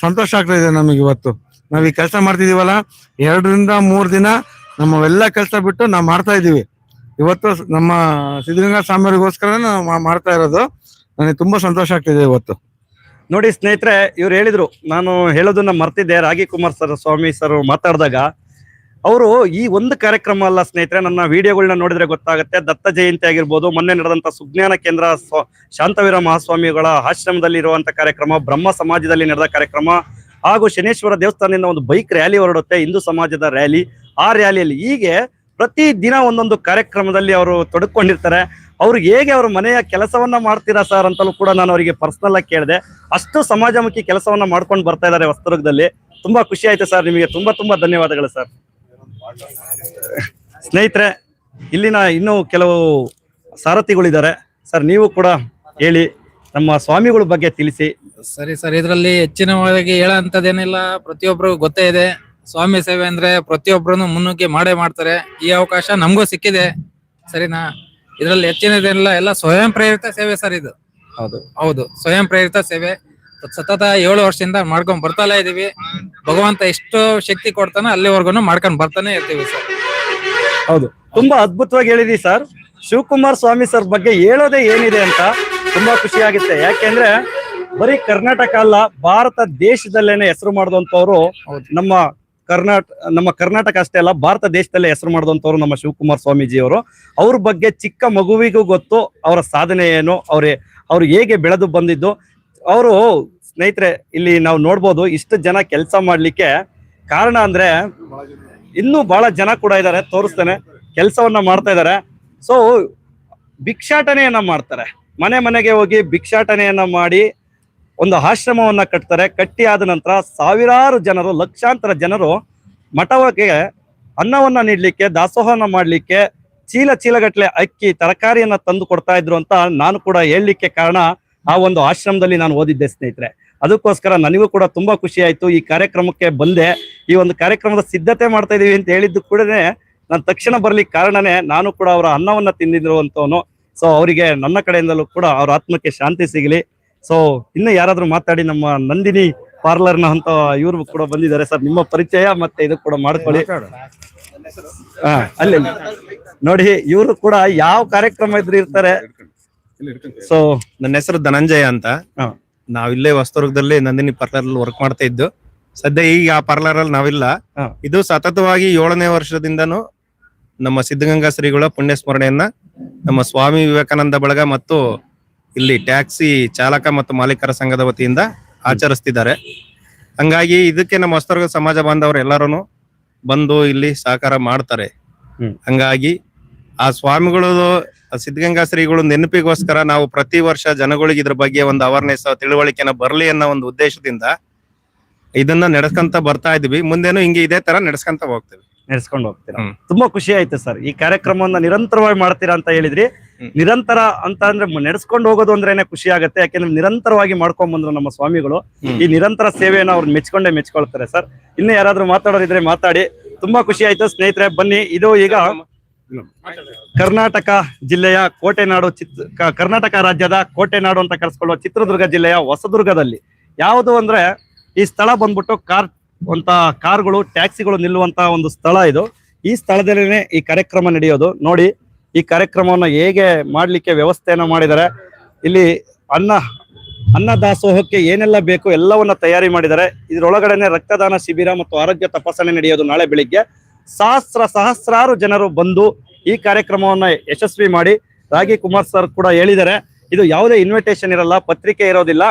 ಸಂತೋಷ ಆಗ್ತಾ ಇದೆ ನಮಗೆ ಇವತ್ತು. ನಾವ್ ಈ ಕೆಲಸ ಮಾಡ್ತಿದೀವಲ್ಲ, ಎರಡರಿಂದ ಮೂರ್ ದಿನ ನಮ್ಮವೆಲ್ಲ ಕೆಲಸ ಬಿಟ್ಟು ನಾವು ಮಾಡ್ತಾ ಇದೀವಿ ಇವತ್ತು ನಮ್ಮ ಸಿದ್ಧಗಂಗಾ ಸ್ವಾಮಿಯವರಿಗೋಸ್ಕರ ನಾವು ಮಾಡ್ತಾ ಇರೋದು. ನನಗೆ ತುಂಬಾ ಸಂತೋಷ ಆಗ್ತಿದೆ ಇವತ್ತು. ನೋಡಿ ಸ್ನೇಹಿತರೆ, ಇವ್ರು ಹೇಳಿದ್ರು, ನಾನು ಹೇಳೋದನ್ನ ಮರ್ತಿದ್ದೆ. ರಾಗಿ ಕುಮಾರ್ ಸರ್, ಸ್ವಾಮಿ ಸರ್ ಮಾತಾಡಿದಾಗ ಅವರು ಈ ಒಂದು ಕಾರ್ಯಕ್ರಮ ಅಲ್ಲ ಸ್ನೇಹಿತರೆ, ನನ್ನ ವಿಡಿಯೋಗಳನ್ನ ನೋಡಿದ್ರೆ ಗೊತ್ತಾಗುತ್ತೆ. ದತ್ತ ಜಯಂತಿ ಆಗಿರ್ಬೋದು, ಮೊನ್ನೆ ನಡೆದಂತ ಸುಜ್ಞಾನ ಕೇಂದ್ರ ಶಾಂತವೀರ ಮಹಾಸ್ವಾಮಿಗಳ ಆಶ್ರಮದಲ್ಲಿ ಇರುವಂತ ಕಾರ್ಯಕ್ರಮ, ಬ್ರಹ್ಮ ಸಮಾಜದಲ್ಲಿ ನಡೆದ ಕಾರ್ಯಕ್ರಮ, ಹಾಗೂ ಶನೇಶ್ವರ ದೇವಸ್ಥಾನದಿಂದ ಒಂದು ಬೈಕ್ ರ್ಯಾಲಿ ಹೊರಡುತ್ತೆ, ಹಿಂದೂ ಸಮಾಜದ ರ್ಯಾಲಿ. ಆ ರ್ಯಾಲಿಯಲ್ಲಿ ಹೀಗೆ ಪ್ರತಿ ದಿನ ಒಂದೊಂದು ಕಾರ್ಯಕ್ರಮದಲ್ಲಿ ಅವರು ತೊಡಕೊಂಡಿರ್ತಾರೆ. ಅವ್ರು ಹೇಗೆ ಅವ್ರ ಮನೆಯ ಕೆಲಸವನ್ನ ಮಾಡ್ತೀರಾ ಸರ್ ಅಂತಲೂ ಕೂಡ ನಾನು ಅವರಿಗೆ ಪರ್ಸನಲ್ ಆಗಿ ಕೇಳಿದೆ. ಅಷ್ಟು ಸಮಾಜಮುಖಿ ಕೆಲಸವನ್ನ ಮಾಡ್ಕೊಂಡು ಬರ್ತಾ ಇದ್ದಾರೆ ಹೊಸದುರ್ಗದಲ್ಲಿ. ತುಂಬಾ ಖುಷಿ ಆಯ್ತು ಸರ್, ನಿಮಗೆ ತುಂಬಾ ತುಂಬಾ ಧನ್ಯವಾದಗಳು ಸರ್. ಸ್ನೇಹಿತರೆ ಇಲ್ಲಿನ ಇನ್ನೂ ಕೆಲವು ಸಾರಥಿಗಳಿದ್ದಾರೆ. ಸರ್ ನೀವು ಕೂಡ ಹೇಳಿ ನಮ್ಮ ಸ್ವಾಮಿಗಳ ಬಗ್ಗೆ ತಿಳಿಸಿ. ಸರಿ ಸರ್ ಇದರಲ್ಲಿ ಹೆಚ್ಚಿನವಾಗಿ ಹೇಳಂತದೇನಿಲ್ಲ ಪ್ರತಿಯೊಬ್ಬರಿಗೂ ಗೊತ್ತೇ ಇದೆ. ಸ್ವಾಮಿ ಸೇವೆ ಅಂದ್ರೆ ಪ್ರತಿಯೊಬ್ಬರನ್ನು ಮುನ್ನುಗ್ಗಿ ಮಾಡೇ ಮಾಡ್ತಾರೆ. ಈ ಅವಕಾಶ ನಮಗೂ ಸಿಕ್ಕಿದೆ. ಸರಿನಾ? ಇದರಲ್ಲಿ ಹೆಚ್ಚಿನದೇನಿಲ್ಲ ಎಲ್ಲ ಸ್ವಯಂ ಪ್ರೇರಿತ ಸೇವೆ ಸರ್ ಇದು. ಹೌದು. ಹೌದು ಸ್ವಯಂ ಪ್ರೇರಿತ ಸೇವೆ. ಸತತ ಏಳು ವರ್ಷದಿಂದ ಮಾಡ್ಕೊಂಡ್ ಬರ್ತಾನೆ ಇದೀವಿ. ಭಗವಂತ ಎಷ್ಟು ಶಕ್ತಿ ಕೊಡ್ತಾನೋ ಅಲ್ಲಿವರೆಗೂ ಮಾಡ್ಕೊಂಡ್ ಬರ್ತಾನೆ ಇರ್ತೀವಿ ಸರ್. ಹೌದು. ತುಂಬಾ ಅದ್ಭುತವಾಗಿ ಹೇಳಿದಿ ಸರ್. ಶಿವಕುಮಾರ್ ಸ್ವಾಮಿ ಸರ್ ಬಗ್ಗೆ ಹೇಳೋದೇ ಏನಿದೆ ಅಂತ ತುಂಬಾ ಖುಷಿ ಆಗುತ್ತೆ. ಯಾಕೆಂದ್ರೆ ಬರೀ ಕರ್ನಾಟಕ ಅಲ್ಲ ಭಾರತ ದೇಶದಲ್ಲೇನೆ ಹೆಸರು ಮಾಡಿದಂತವ್ರು ನಮ್ಮ ಕರ್ನಾಟ ನಮ್ಮ ಕರ್ನಾಟಕ ಅಷ್ಟೇ ಅಲ್ಲ ಭಾರತ ದೇಶದಲ್ಲೇ ಹೆಸರು ಮಾಡಿದಂತವ್ರು ನಮ್ಮ ಶಿವಕುಮಾರ್ ಸ್ವಾಮೀಜಿ ಅವರು ಅವ್ರ ಬಗ್ಗೆ ಚಿಕ್ಕ ಮಗುವಿಗೂ ಗೊತ್ತು ಅವರ ಸಾಧನೆ ಏನು ಅವ್ರ ಅವ್ರು ಹೇಗೆ ಬೆಳೆದು ಬಂದಿದ್ದು. ಅವರು ಸ್ನೇಹಿತರೆ, ಇಲ್ಲಿ ನಾವು ನೋಡ್ಬೋದು ಇಷ್ಟು ಜನ ಕೆಲಸ ಮಾಡಲಿಕ್ಕೆ ಕಾರಣ ಅಂದ್ರೆ ಇನ್ನೂ ಬಹಳ ಜನ ಕೂಡ ಇದ್ದಾರೆ, ತೋರಿಸ್ತೇನೆ. ಕೆಲಸವನ್ನ ಮಾಡ್ತಾ ಇದ್ದಾರೆ. ಸೊ ಭಿಕ್ಷಾಟನೆಯನ್ನ ಮಾಡ್ತಾರೆ. ಮನೆ ಮನೆಗೆ ಹೋಗಿ ಭಿಕ್ಷಾಟನೆಯನ್ನ ಮಾಡಿ ಒಂದು ಆಶ್ರಮವನ್ನ ಕಟ್ತಾರೆ. ಕಟ್ಟಿ ಆದ ನಂತರ ಸಾವಿರಾರು ಜನರು, ಲಕ್ಷಾಂತರ ಜನರು ಮಠಕ್ಕೆ ಅನ್ನವನ್ನ ನೀಡಲಿಕ್ಕೆ ದಾಸೋಹನ ಮಾಡಲಿಕ್ಕೆ, ಚೀಲ ಚೀಲಗಟ್ಟಲೆ ಅಕ್ಕಿ, ತರಕಾರಿಯನ್ನ ತಂದು ಕೊಡ್ತಾ ಇದ್ರು ಅಂತ ನಾನು ಕೂಡ ಹೇಳಲಿಕ್ಕೆ ಕಾರಣ ಆ ಒಂದು ಆಶ್ರಮದಲ್ಲಿ ನಾನು ಓದಿದ್ದೆ ಸ್ನೇಹಿತರೆ. ಅದಕ್ಕೋಸ್ಕರ ನನಗೂ ಕೂಡ ತುಂಬಾ ಖುಷಿ ಆಯ್ತು. ಈ ಕಾರ್ಯಕ್ರಮಕ್ಕೆ ಬಂದೆ. ಈ ಒಂದು ಕಾರ್ಯಕ್ರಮದ ಸಿದ್ಧತೆ ಮಾಡ್ತಾ ಇದೀವಿ ಅಂತ ಹೇಳಿದ್ದು ಕೂಡ ನಾನು ತಕ್ಷಣ ಬರ್ಲಿಕ್ಕೆ ಕಾರಣನೇ ನಾನು ಕೂಡ ಅವರ ಅನ್ನವನ್ನ ತಿಂದಿರುವಂತವನು ಸೊ ಅವರಿಗೆ ನನ್ನ ಕಡೆಯಿಂದಲೂ ಕೂಡ ಅವ್ರ ಆತ್ಮಕ್ಕೆ ಶಾಂತಿ ಸಿಗಲಿ. ಸೊ ಇನ್ನು ಯಾರಾದ್ರೂ ಮಾತಾಡಿ ನಮ್ಮ ನಂದಿನಿ ಪಾರ್ಲರ್ನ ಅಂತ ಇವರು ಕೂಡ ಬಂದಿದ್ದಾರೆ ಸರ್. ನಿಮ್ಮ ಪರಿಚಯ ಮತ್ತೆ ಇದು ಕೂಡ ಮಾಡ್ಕೊಳ್ಳಿ. ಹಾ ಅಲ್ಲಿ ನೋಡಿ ಇವರು ಕೂಡ ಯಾವ ಕಾರ್ಯಕ್ರಮ ಇದ್ರು ಇರ್ತಾರೆ. ಸೊ ನನ್ನ ಹೆಸರು ಧನಂಜಯ ಅಂತ. ಹಾ. ನಾವ್ ಇಲ್ಲೇ ಹೊಸದುರ್ಗದಲ್ಲಿ ನಂದಿನಿ ಪಾರ್ಲರ್ ಅಲ್ಲಿ ವರ್ಕ್ ಮಾಡ್ತಾ ಇದ್ದು ಸದ್ಯ ಈಗ ಆ ಪಾರ್ಲರ್ ಅಲ್ಲಿ ನಾವಿಲ್ಲ ಹಾ. ಇದು ಸತತವಾಗಿ ಏಳನೇ ವರ್ಷದಿಂದನೂ ನಮ್ಮ ಸಿದ್ಧಗಂಗಾ ಶ್ರೀಗಳ ಪುಣ್ಯ ಸ್ಮರಣೆಯನ್ನ ನಮ್ಮ ಸ್ವಾಮಿ ವಿವೇಕಾನಂದ ಬಳಗ ಮತ್ತು ಇಲ್ಲಿ ಟ್ಯಾಕ್ಸಿ ಚಾಲಕ ಮತ್ತು ಮಾಲೀಕರ ಸಂಘದ ವತಿಯಿಂದ ಆಚರಿಸ್ತಿದ್ದಾರೆ ಹಂಗಾಗಿ ಇದಕ್ಕೆ ನಮ್ಮ ಹೊಸದುರ್ಗ ಸಮಾಜ ಬಾಂಧವರು ಎಲ್ಲರೂ ಬಂದು ಇಲ್ಲಿ ಸಹಕಾರ ಮಾಡ್ತಾರೆ ಹ್ಮ್. ಹಂಗಾಗಿ ಆ ಸ್ವಾಮಿಗಳು ಸಿದ್ಧಗಂಗಾ ಶ್ರೀಗಳು ನೆನಪಿಗೋಸ್ಕರ ನಾವು ಪ್ರತಿ ವರ್ಷ ಜನಗಳಿಗೆ ಇದ್ರ ಬಗ್ಗೆ ಒಂದು ಅವೇರ್ನೆಸ್ ತಿಳುವಳಿಕೆನ ಬರಲಿ ಅನ್ನೋ ಒಂದು ಉದ್ದೇಶದಿಂದ ಇದನ್ನ ನಡೆಸ್ಕೊಂತ ಬರ್ತಾ ಇದೀವಿ. ಮುಂದೇನು ಹಿಂಗೆ ಇದೇ ತರ ನಡೆಸ್ಕೊಂತ ಹೋಗ್ತೀವಿ. ನಡೆಸ್ಕೊಂಡು ಹೋಗ್ತೀರಾ? ಹ್ಮ್. ತುಂಬಾ ಖುಷಿ ಆಯ್ತು ಸರ್. ಈ ಕಾರ್ಯಕ್ರಮವನ್ನ ನಿರಂತರವಾಗಿ ಮಾಡ್ತೀರಾ ಅಂತ ಹೇಳಿದ್ರಿ. ಹ್ಮ್. ನಿರಂತರ ಅಂತ ಅಂದ್ರೆ ನಡೆಸ್ಕೊಂಡು ಹೋಗೋದು ಅಂದ್ರೇನೆ ಖುಷಿ ಆಗುತ್ತೆ. ಯಾಕೆಂದ್ರೆ ನಿರಂತರವಾಗಿ ಮಾಡ್ಕೊಂಡ್ ಬಂದ್ರು ನಮ್ಮ ಸ್ವಾಮಿಗಳು. ಹ್ಮ್. ಈ ನಿರಂತರ ಸೇವೆಯನ್ನ ಅವ್ರು ಮೆಚ್ಕೊಂಡೇ ಮೆಚ್ಕೊಳ್ತಾರೆ ಸರ್. ಇನ್ನು ಯಾರಾದ್ರೂ ಮಾತಾಡೋರಿದ್ರೆ ಮಾತಾಡಿ. ತುಂಬಾ ಖುಷಿ ಆಯ್ತು ಸ್ನೇಹಿತರೆ. ಬನ್ನಿ. ಇದು ಈಗ ಕರ್ನಾಟಕ ಜಿಲ್ಲೆಯ ಕೋಟೆನಾಡು ಕರ್ನಾಟಕ ರಾಜ್ಯದ ಕೋಟೆನಾಡು ಅಂತ ಕರೆಸ್ಕೊಳ್ಳುವ ಚಿತ್ರದುರ್ಗ ಜಿಲ್ಲೆಯ ಹೊಸದುರ್ಗದಲ್ಲಿ. ಯಾವುದು ಅಂದ್ರೆ ಈ ಸ್ಥಳ ಬಂದ್ಬಿಟ್ಟು ಕಾರ್ ಅಂತ ಕಾರ್ಗಳು, ಟ್ಯಾಕ್ಸಿಗಳು ನಿಲ್ಲುವಂತ ಒಂದು ಸ್ಥಳ ಇದು. ಈ ಸ್ಥಳದಲ್ಲಿನೇ ಈ ಕಾರ್ಯಕ್ರಮ ನಡೆಯೋದು. ನೋಡಿ, ಈ ಕಾರ್ಯಕ್ರಮವನ್ನು ಹೇಗೆ ಮಾಡಲಿಕ್ಕೆ ವ್ಯವಸ್ಥೆಯನ್ನು ಮಾಡಿದ್ದಾರೆ. ಇಲ್ಲಿ ಅನ್ನ ಅನ್ನ ದಾಸೋಹಕ್ಕೆ ಏನೆಲ್ಲ ಬೇಕು ಎಲ್ಲವನ್ನ ತಯಾರಿ ಮಾಡಿದ್ದಾರೆ. ಇದರೊಳಗಡೆನೆ ರಕ್ತದಾನ ಶಿಬಿರ ಮತ್ತು ಆರೋಗ್ಯ ತಪಾಸಣೆ ನಡೆಯೋದು ನಾಳೆ ಬೆಳಿಗ್ಗೆ. ಸಹಸ್ರ ಸಹಸ್ರಾರು ಜನರು ಬಂದು ಈ ಕಾರ್ಯಕ್ರಮವನ್ನು ಯಶಸ್ವಿ ಮಾಡಿ ರಾಗಿ ಕುಮಾರ್ ಸರ್ ಕೂಡ ಹೇಳಿದ್ದಾರೆ. ಇದು ಯಾವುದೇ ಇನ್ವಿಟೇಷನ್ ಇರಲ್ಲ, ಪತ್ರಿಕೆ ಇರೋದಿಲ್ಲ.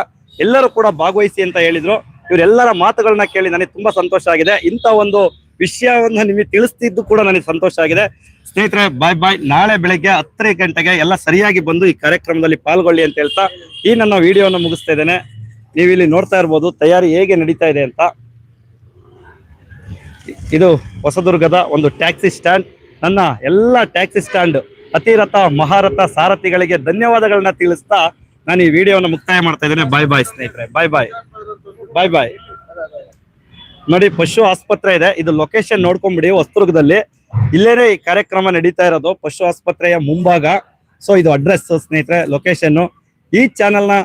ಎಲ್ಲರೂ ಕೂಡ ಭಾಗವಹಿಸಿ ಅಂತ ಹೇಳಿದ್ರು. ಇವರೆಲ್ಲರ ಮಾತುಗಳನ್ನ ಕೇಳಿ ನನಗೆ ತುಂಬಾ ಸಂತೋಷ ಆಗಿದೆ. ಇಂಥ ಒಂದು ವಿಷಯವನ್ನ ನಿಮಗೆ ತಿಳಿಸ್ತಿದ್ದು ಕೂಡ ನನಗೆ ಸಂತೋಷ ಆಗಿದೆ. ಸ್ನೇಹಿತರೆ ಬಾಯ್ ಬಾಯ್ ನಾಳೆ ಬೆಳಗ್ಗೆ ಹತ್ತரை ಗಂಟೆಗೆ ಎಲ್ಲ ಸರಿಯಾಗಿ ಬಂದು ಈ ಕಾರ್ಯಕ್ರಮದಲ್ಲಿ ಪಾಲ್ಗೊಳ್ಳಿ ಅಂತ ಹೇಳ್ತಾ ಈ ನನ್ನ ವಿಡಿಯೋನ ಮುಗಿಸ್ತಾ ಇದ್ದೇನೆ. ನೀವು ಇಲ್ಲಿ ನೋಡ್ತಾ ಇರ್ಬೋದು, ತಯಾರಿ ಹೇಗೆ ನಡೀತಾ ಇದೆ ಅಂತ. ಇದು ಹೊಸದುರ್ಗದ ಒಂದು ಟ್ಯಾಕ್ಸಿ ಸ್ಟ್ಯಾಂಡ್. ನನ್ನ ಎಲ್ಲ ಟ್ಯಾಕ್ಸಿ ಸ್ಟ್ಯಾಂಡ್, ಅತಿರಥ, ಮಹಾರಥ, ಸಾರಥಿಗಳಿಗೆ ಧನ್ಯವಾದಗಳನ್ನ ತಿಳಿಸ್ತಾ ನಾನು ಈ ವಿಡಿಯೋನ ಮುಕ್ತಾಯ ಮಾಡ್ತಾ ಇದ್ದೇನೆ. ಬಾಯ್ ಬಾಯ್ ಸ್ನೇಹಿತರೆ. ಬಾಯ್ ಬಾಯ್ ಬಾಯ್ ಬಾಯ್ ನೋಡಿ, ಪಶು ಆಸ್ಪತ್ರೆ ಇದೆ. ಇದು ಲೊಕೇಶನ್ ನೋಡ್ಕೊಂಡ್ಬಿಡಿ ಹೊಸದುರ್ಗದಲ್ಲಿ. ಇಲ್ಲೇನೆ ಈ ಕಾರ್ಯಕ್ರಮ ನಡೀತಾ ಇರೋದು ಪಶು ಆಸ್ಪತ್ರೆಯ ಮುಂಭಾಗ. ಸೊ ಇದು ಅಡ್ರೆಸ್ ಸ್ನೇಹಿತರೆ ಲೊಕೇಶನ್ ಈ ಚಾನೆಲ್ನ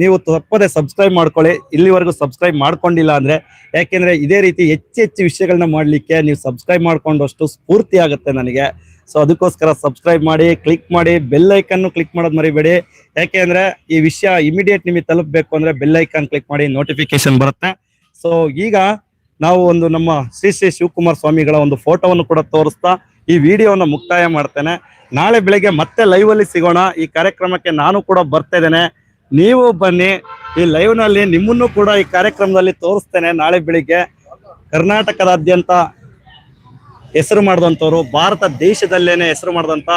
ನೀವು ತಪ್ಪದೆ ಸಬ್ಸ್ಕ್ರೈಬ್ ಮಾಡ್ಕೊಳ್ಳಿ. ಇಲ್ಲಿವರೆಗೂ ಸಬ್ಸ್ಕ್ರೈಬ್ ಮಾಡ್ಕೊಂಡಿಲ್ಲ ಅಂದರೆ ಯಾಕೆಂದರೆ ಇದೇ ರೀತಿ ಹೆಚ್ಚು ಹೆಚ್ಚು ವಿಷಯಗಳನ್ನ ಮಾಡಲಿಕ್ಕೆ ನೀವು ಸಬ್ಸ್ಕ್ರೈಬ್ ಮಾಡಿಕೊಂಡಷ್ಟು ಸ್ಫೂರ್ತಿ ಆಗುತ್ತೆ ನನಗೆ. ಸೊ ಅದಕ್ಕೋಸ್ಕರ ಸಬ್ಸ್ಕ್ರೈಬ್ ಮಾಡಿ ಕ್ಲಿಕ್ ಮಾಡಿ ಬೆಲ್ ಐಕನ್ನು ಕ್ಲಿಕ್ ಮಾಡೋದು ಮರಿಬೇಡಿ. ಅಂದರೆ ಈ ವಿಷಯ ಇಮಿಡಿಯೇಟ್ ನಿಮಗೆ ತಲುಪಬೇಕು ಅಂದರೆ ಬೆಲ್ ಐಕಾನ್ ಕ್ಲಿಕ್ ಮಾಡಿ ನೋಟಿಫಿಕೇಶನ್ ಬರುತ್ತೆ. ಸೊ ಈಗ ನಾವು ಒಂದು ನಮ್ಮ ಶ್ರೀ ಶ್ರೀ ಶಿವಕುಮಾರ್ ಸ್ವಾಮಿಗಳ ಒಂದು ಫೋಟೋವನ್ನು ಕೂಡ ತೋರಿಸ್ತಾ ಈ ವಿಡಿಯೋವನ್ನು ಮುಕ್ತಾಯ ಮಾಡ್ತೇನೆ. ನಾಳೆ ಬೆಳಗ್ಗೆ ಮತ್ತೆ ಲೈವ್ ಅಲ್ಲಿ ಸಿಗೋಣ. ಈ ಕಾರ್ಯಕ್ರಮಕ್ಕೆ ನಾನು ಕೂಡ ಬರ್ತಾ ಇದ್ದೇನೆ. ನೀವು ಬನ್ನಿ ಈ ಲೈವ್ನಲ್ಲಿ ನಿಮ್ಮನ್ನು ಕೂಡ ಈ ಕಾರ್ಯಕ್ರಮದಲ್ಲಿ ತೋರಿಸ್ತೇನೆ. ನಾಳೆ ಬೆಳಿಗ್ಗೆ ಕರ್ನಾಟಕದಾದ್ಯಂತ ಹೆಸರು ಮಾಡಿದಂಥವ್ರು, ಭಾರತ ದೇಶದಲ್ಲೇನೆ ಹೆಸರು ಮಾಡಿದಂಥ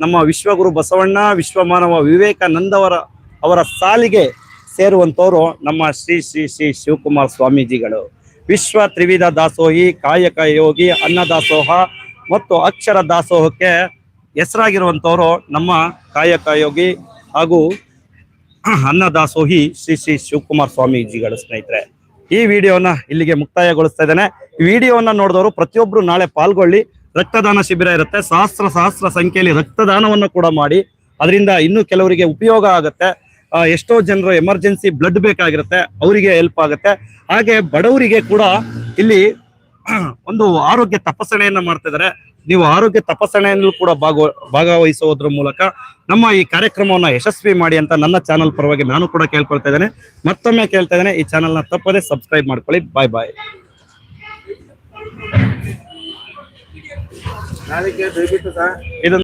ನಮ್ಮ ವಿಶ್ವಗುರು ಬಸವಣ್ಣ, ವಿಶ್ವಮಾನವ ವಿವೇಕಾನಂದ ಅವರ ಅವರ ಸಾಲಿಗೆ ಸೇರುವಂಥವ್ರು ನಮ್ಮ ಶ್ರೀ ಶ್ರೀ ಶ್ರೀ ಶಿವಕುಮಾರ್ ಸ್ವಾಮೀಜಿಗಳು. ವಿಶ್ವ ತ್ರಿವಿಧ ದಾಸೋಹಿ, ಕಾಯಕ ಯೋಗಿ ಅನ್ನದಾಸೋಹ ಮತ್ತು ಅಕ್ಷರ ದಾಸೋಹಕ್ಕೆ ಹೆಸರಾಗಿರುವಂಥವ್ರು ನಮ್ಮ ಕಾಯಕ ಯೋಗಿ ಹಾಗೂ ಅನ್ನದಾಸೋಹಿ ಶ್ರೀ ಶ್ರೀ ಶಿವಕುಮಾರ್ ಸ್ವಾಮೀಜಿಗಳ ಸ್ನೇಹಿತರೆ. ಈ ವಿಡಿಯೋನ ಇಲ್ಲಿಗೆ ಮುಕ್ತಾಯಗೊಳಿಸ್ತಾ ಇದ್ದೇನೆ. ಈ ವಿಡಿಯೋನ ನೋಡಿದವರು ಪ್ರತಿಯೊಬ್ರು ನಾಳೆ ಪಾಲ್ಗೊಳ್ಳಿ. ರಕ್ತದಾನ ಶಿಬಿರ ಇರುತ್ತೆ. ಸಹಸ್ರ ಸಹಸ್ರ ಸಂಖ್ಯೆಯಲ್ಲಿ ರಕ್ತದಾನವನ್ನು ಕೂಡ ಮಾಡಿ ಅದರಿಂದ ಇನ್ನೂ ಕೆಲವರಿಗೆ ಉಪಯೋಗ ಆಗುತ್ತೆ. ಎಷ್ಟೋ ಜನರು ಎಮರ್ಜೆನ್ಸಿ ಬ್ಲಡ್ ಬೇಕಾಗಿರುತ್ತೆ. ಅವರಿಗೆ ಹೆಲ್ಪ್ ಆಗುತ್ತೆ. ಹಾಗೆ ಬಡವರಿಗೆ ಕೂಡ ಇಲ್ಲಿ ಒಂದು ಆರೋಗ್ಯ ತಪಾಸಣೆಯನ್ನು ಮಾಡ್ತಾ ಇದ್ದಾರೆ ನೀವು ಆರೋಗ್ಯ ತಪಾಸಣೆಯಲ್ಲೂ ಕೂಡ ಭಾಗವ ಭಾಗವಹಿಸುವುದರ ಮೂಲಕ ನಮ್ಮ ಈ ಕಾರ್ಯಕ್ರಮವನ್ನು ಯಶಸ್ವಿ ಮಾಡಿ ಅಂತ ನನ್ನ ಚಾನಲ್ ಪರವಾಗಿ ನಾನು ಕೂಡ ಕೇಳ್ಕೊಳ್ತಾ ಇದ್ದೇನೆ. ಮತ್ತೊಮ್ಮೆ ಕೇಳ್ತಾ ಇದ್ದೇನೆ. ಈ ಚಾನಲ್ನ ತಪ್ಪದೆ ಸಬ್ಸ್ಕ್ರೈಬ್ ಮಾಡ್ಕೊಳ್ಳಿ. ಬಾಯ್ ಬಾಯ್ ಇದು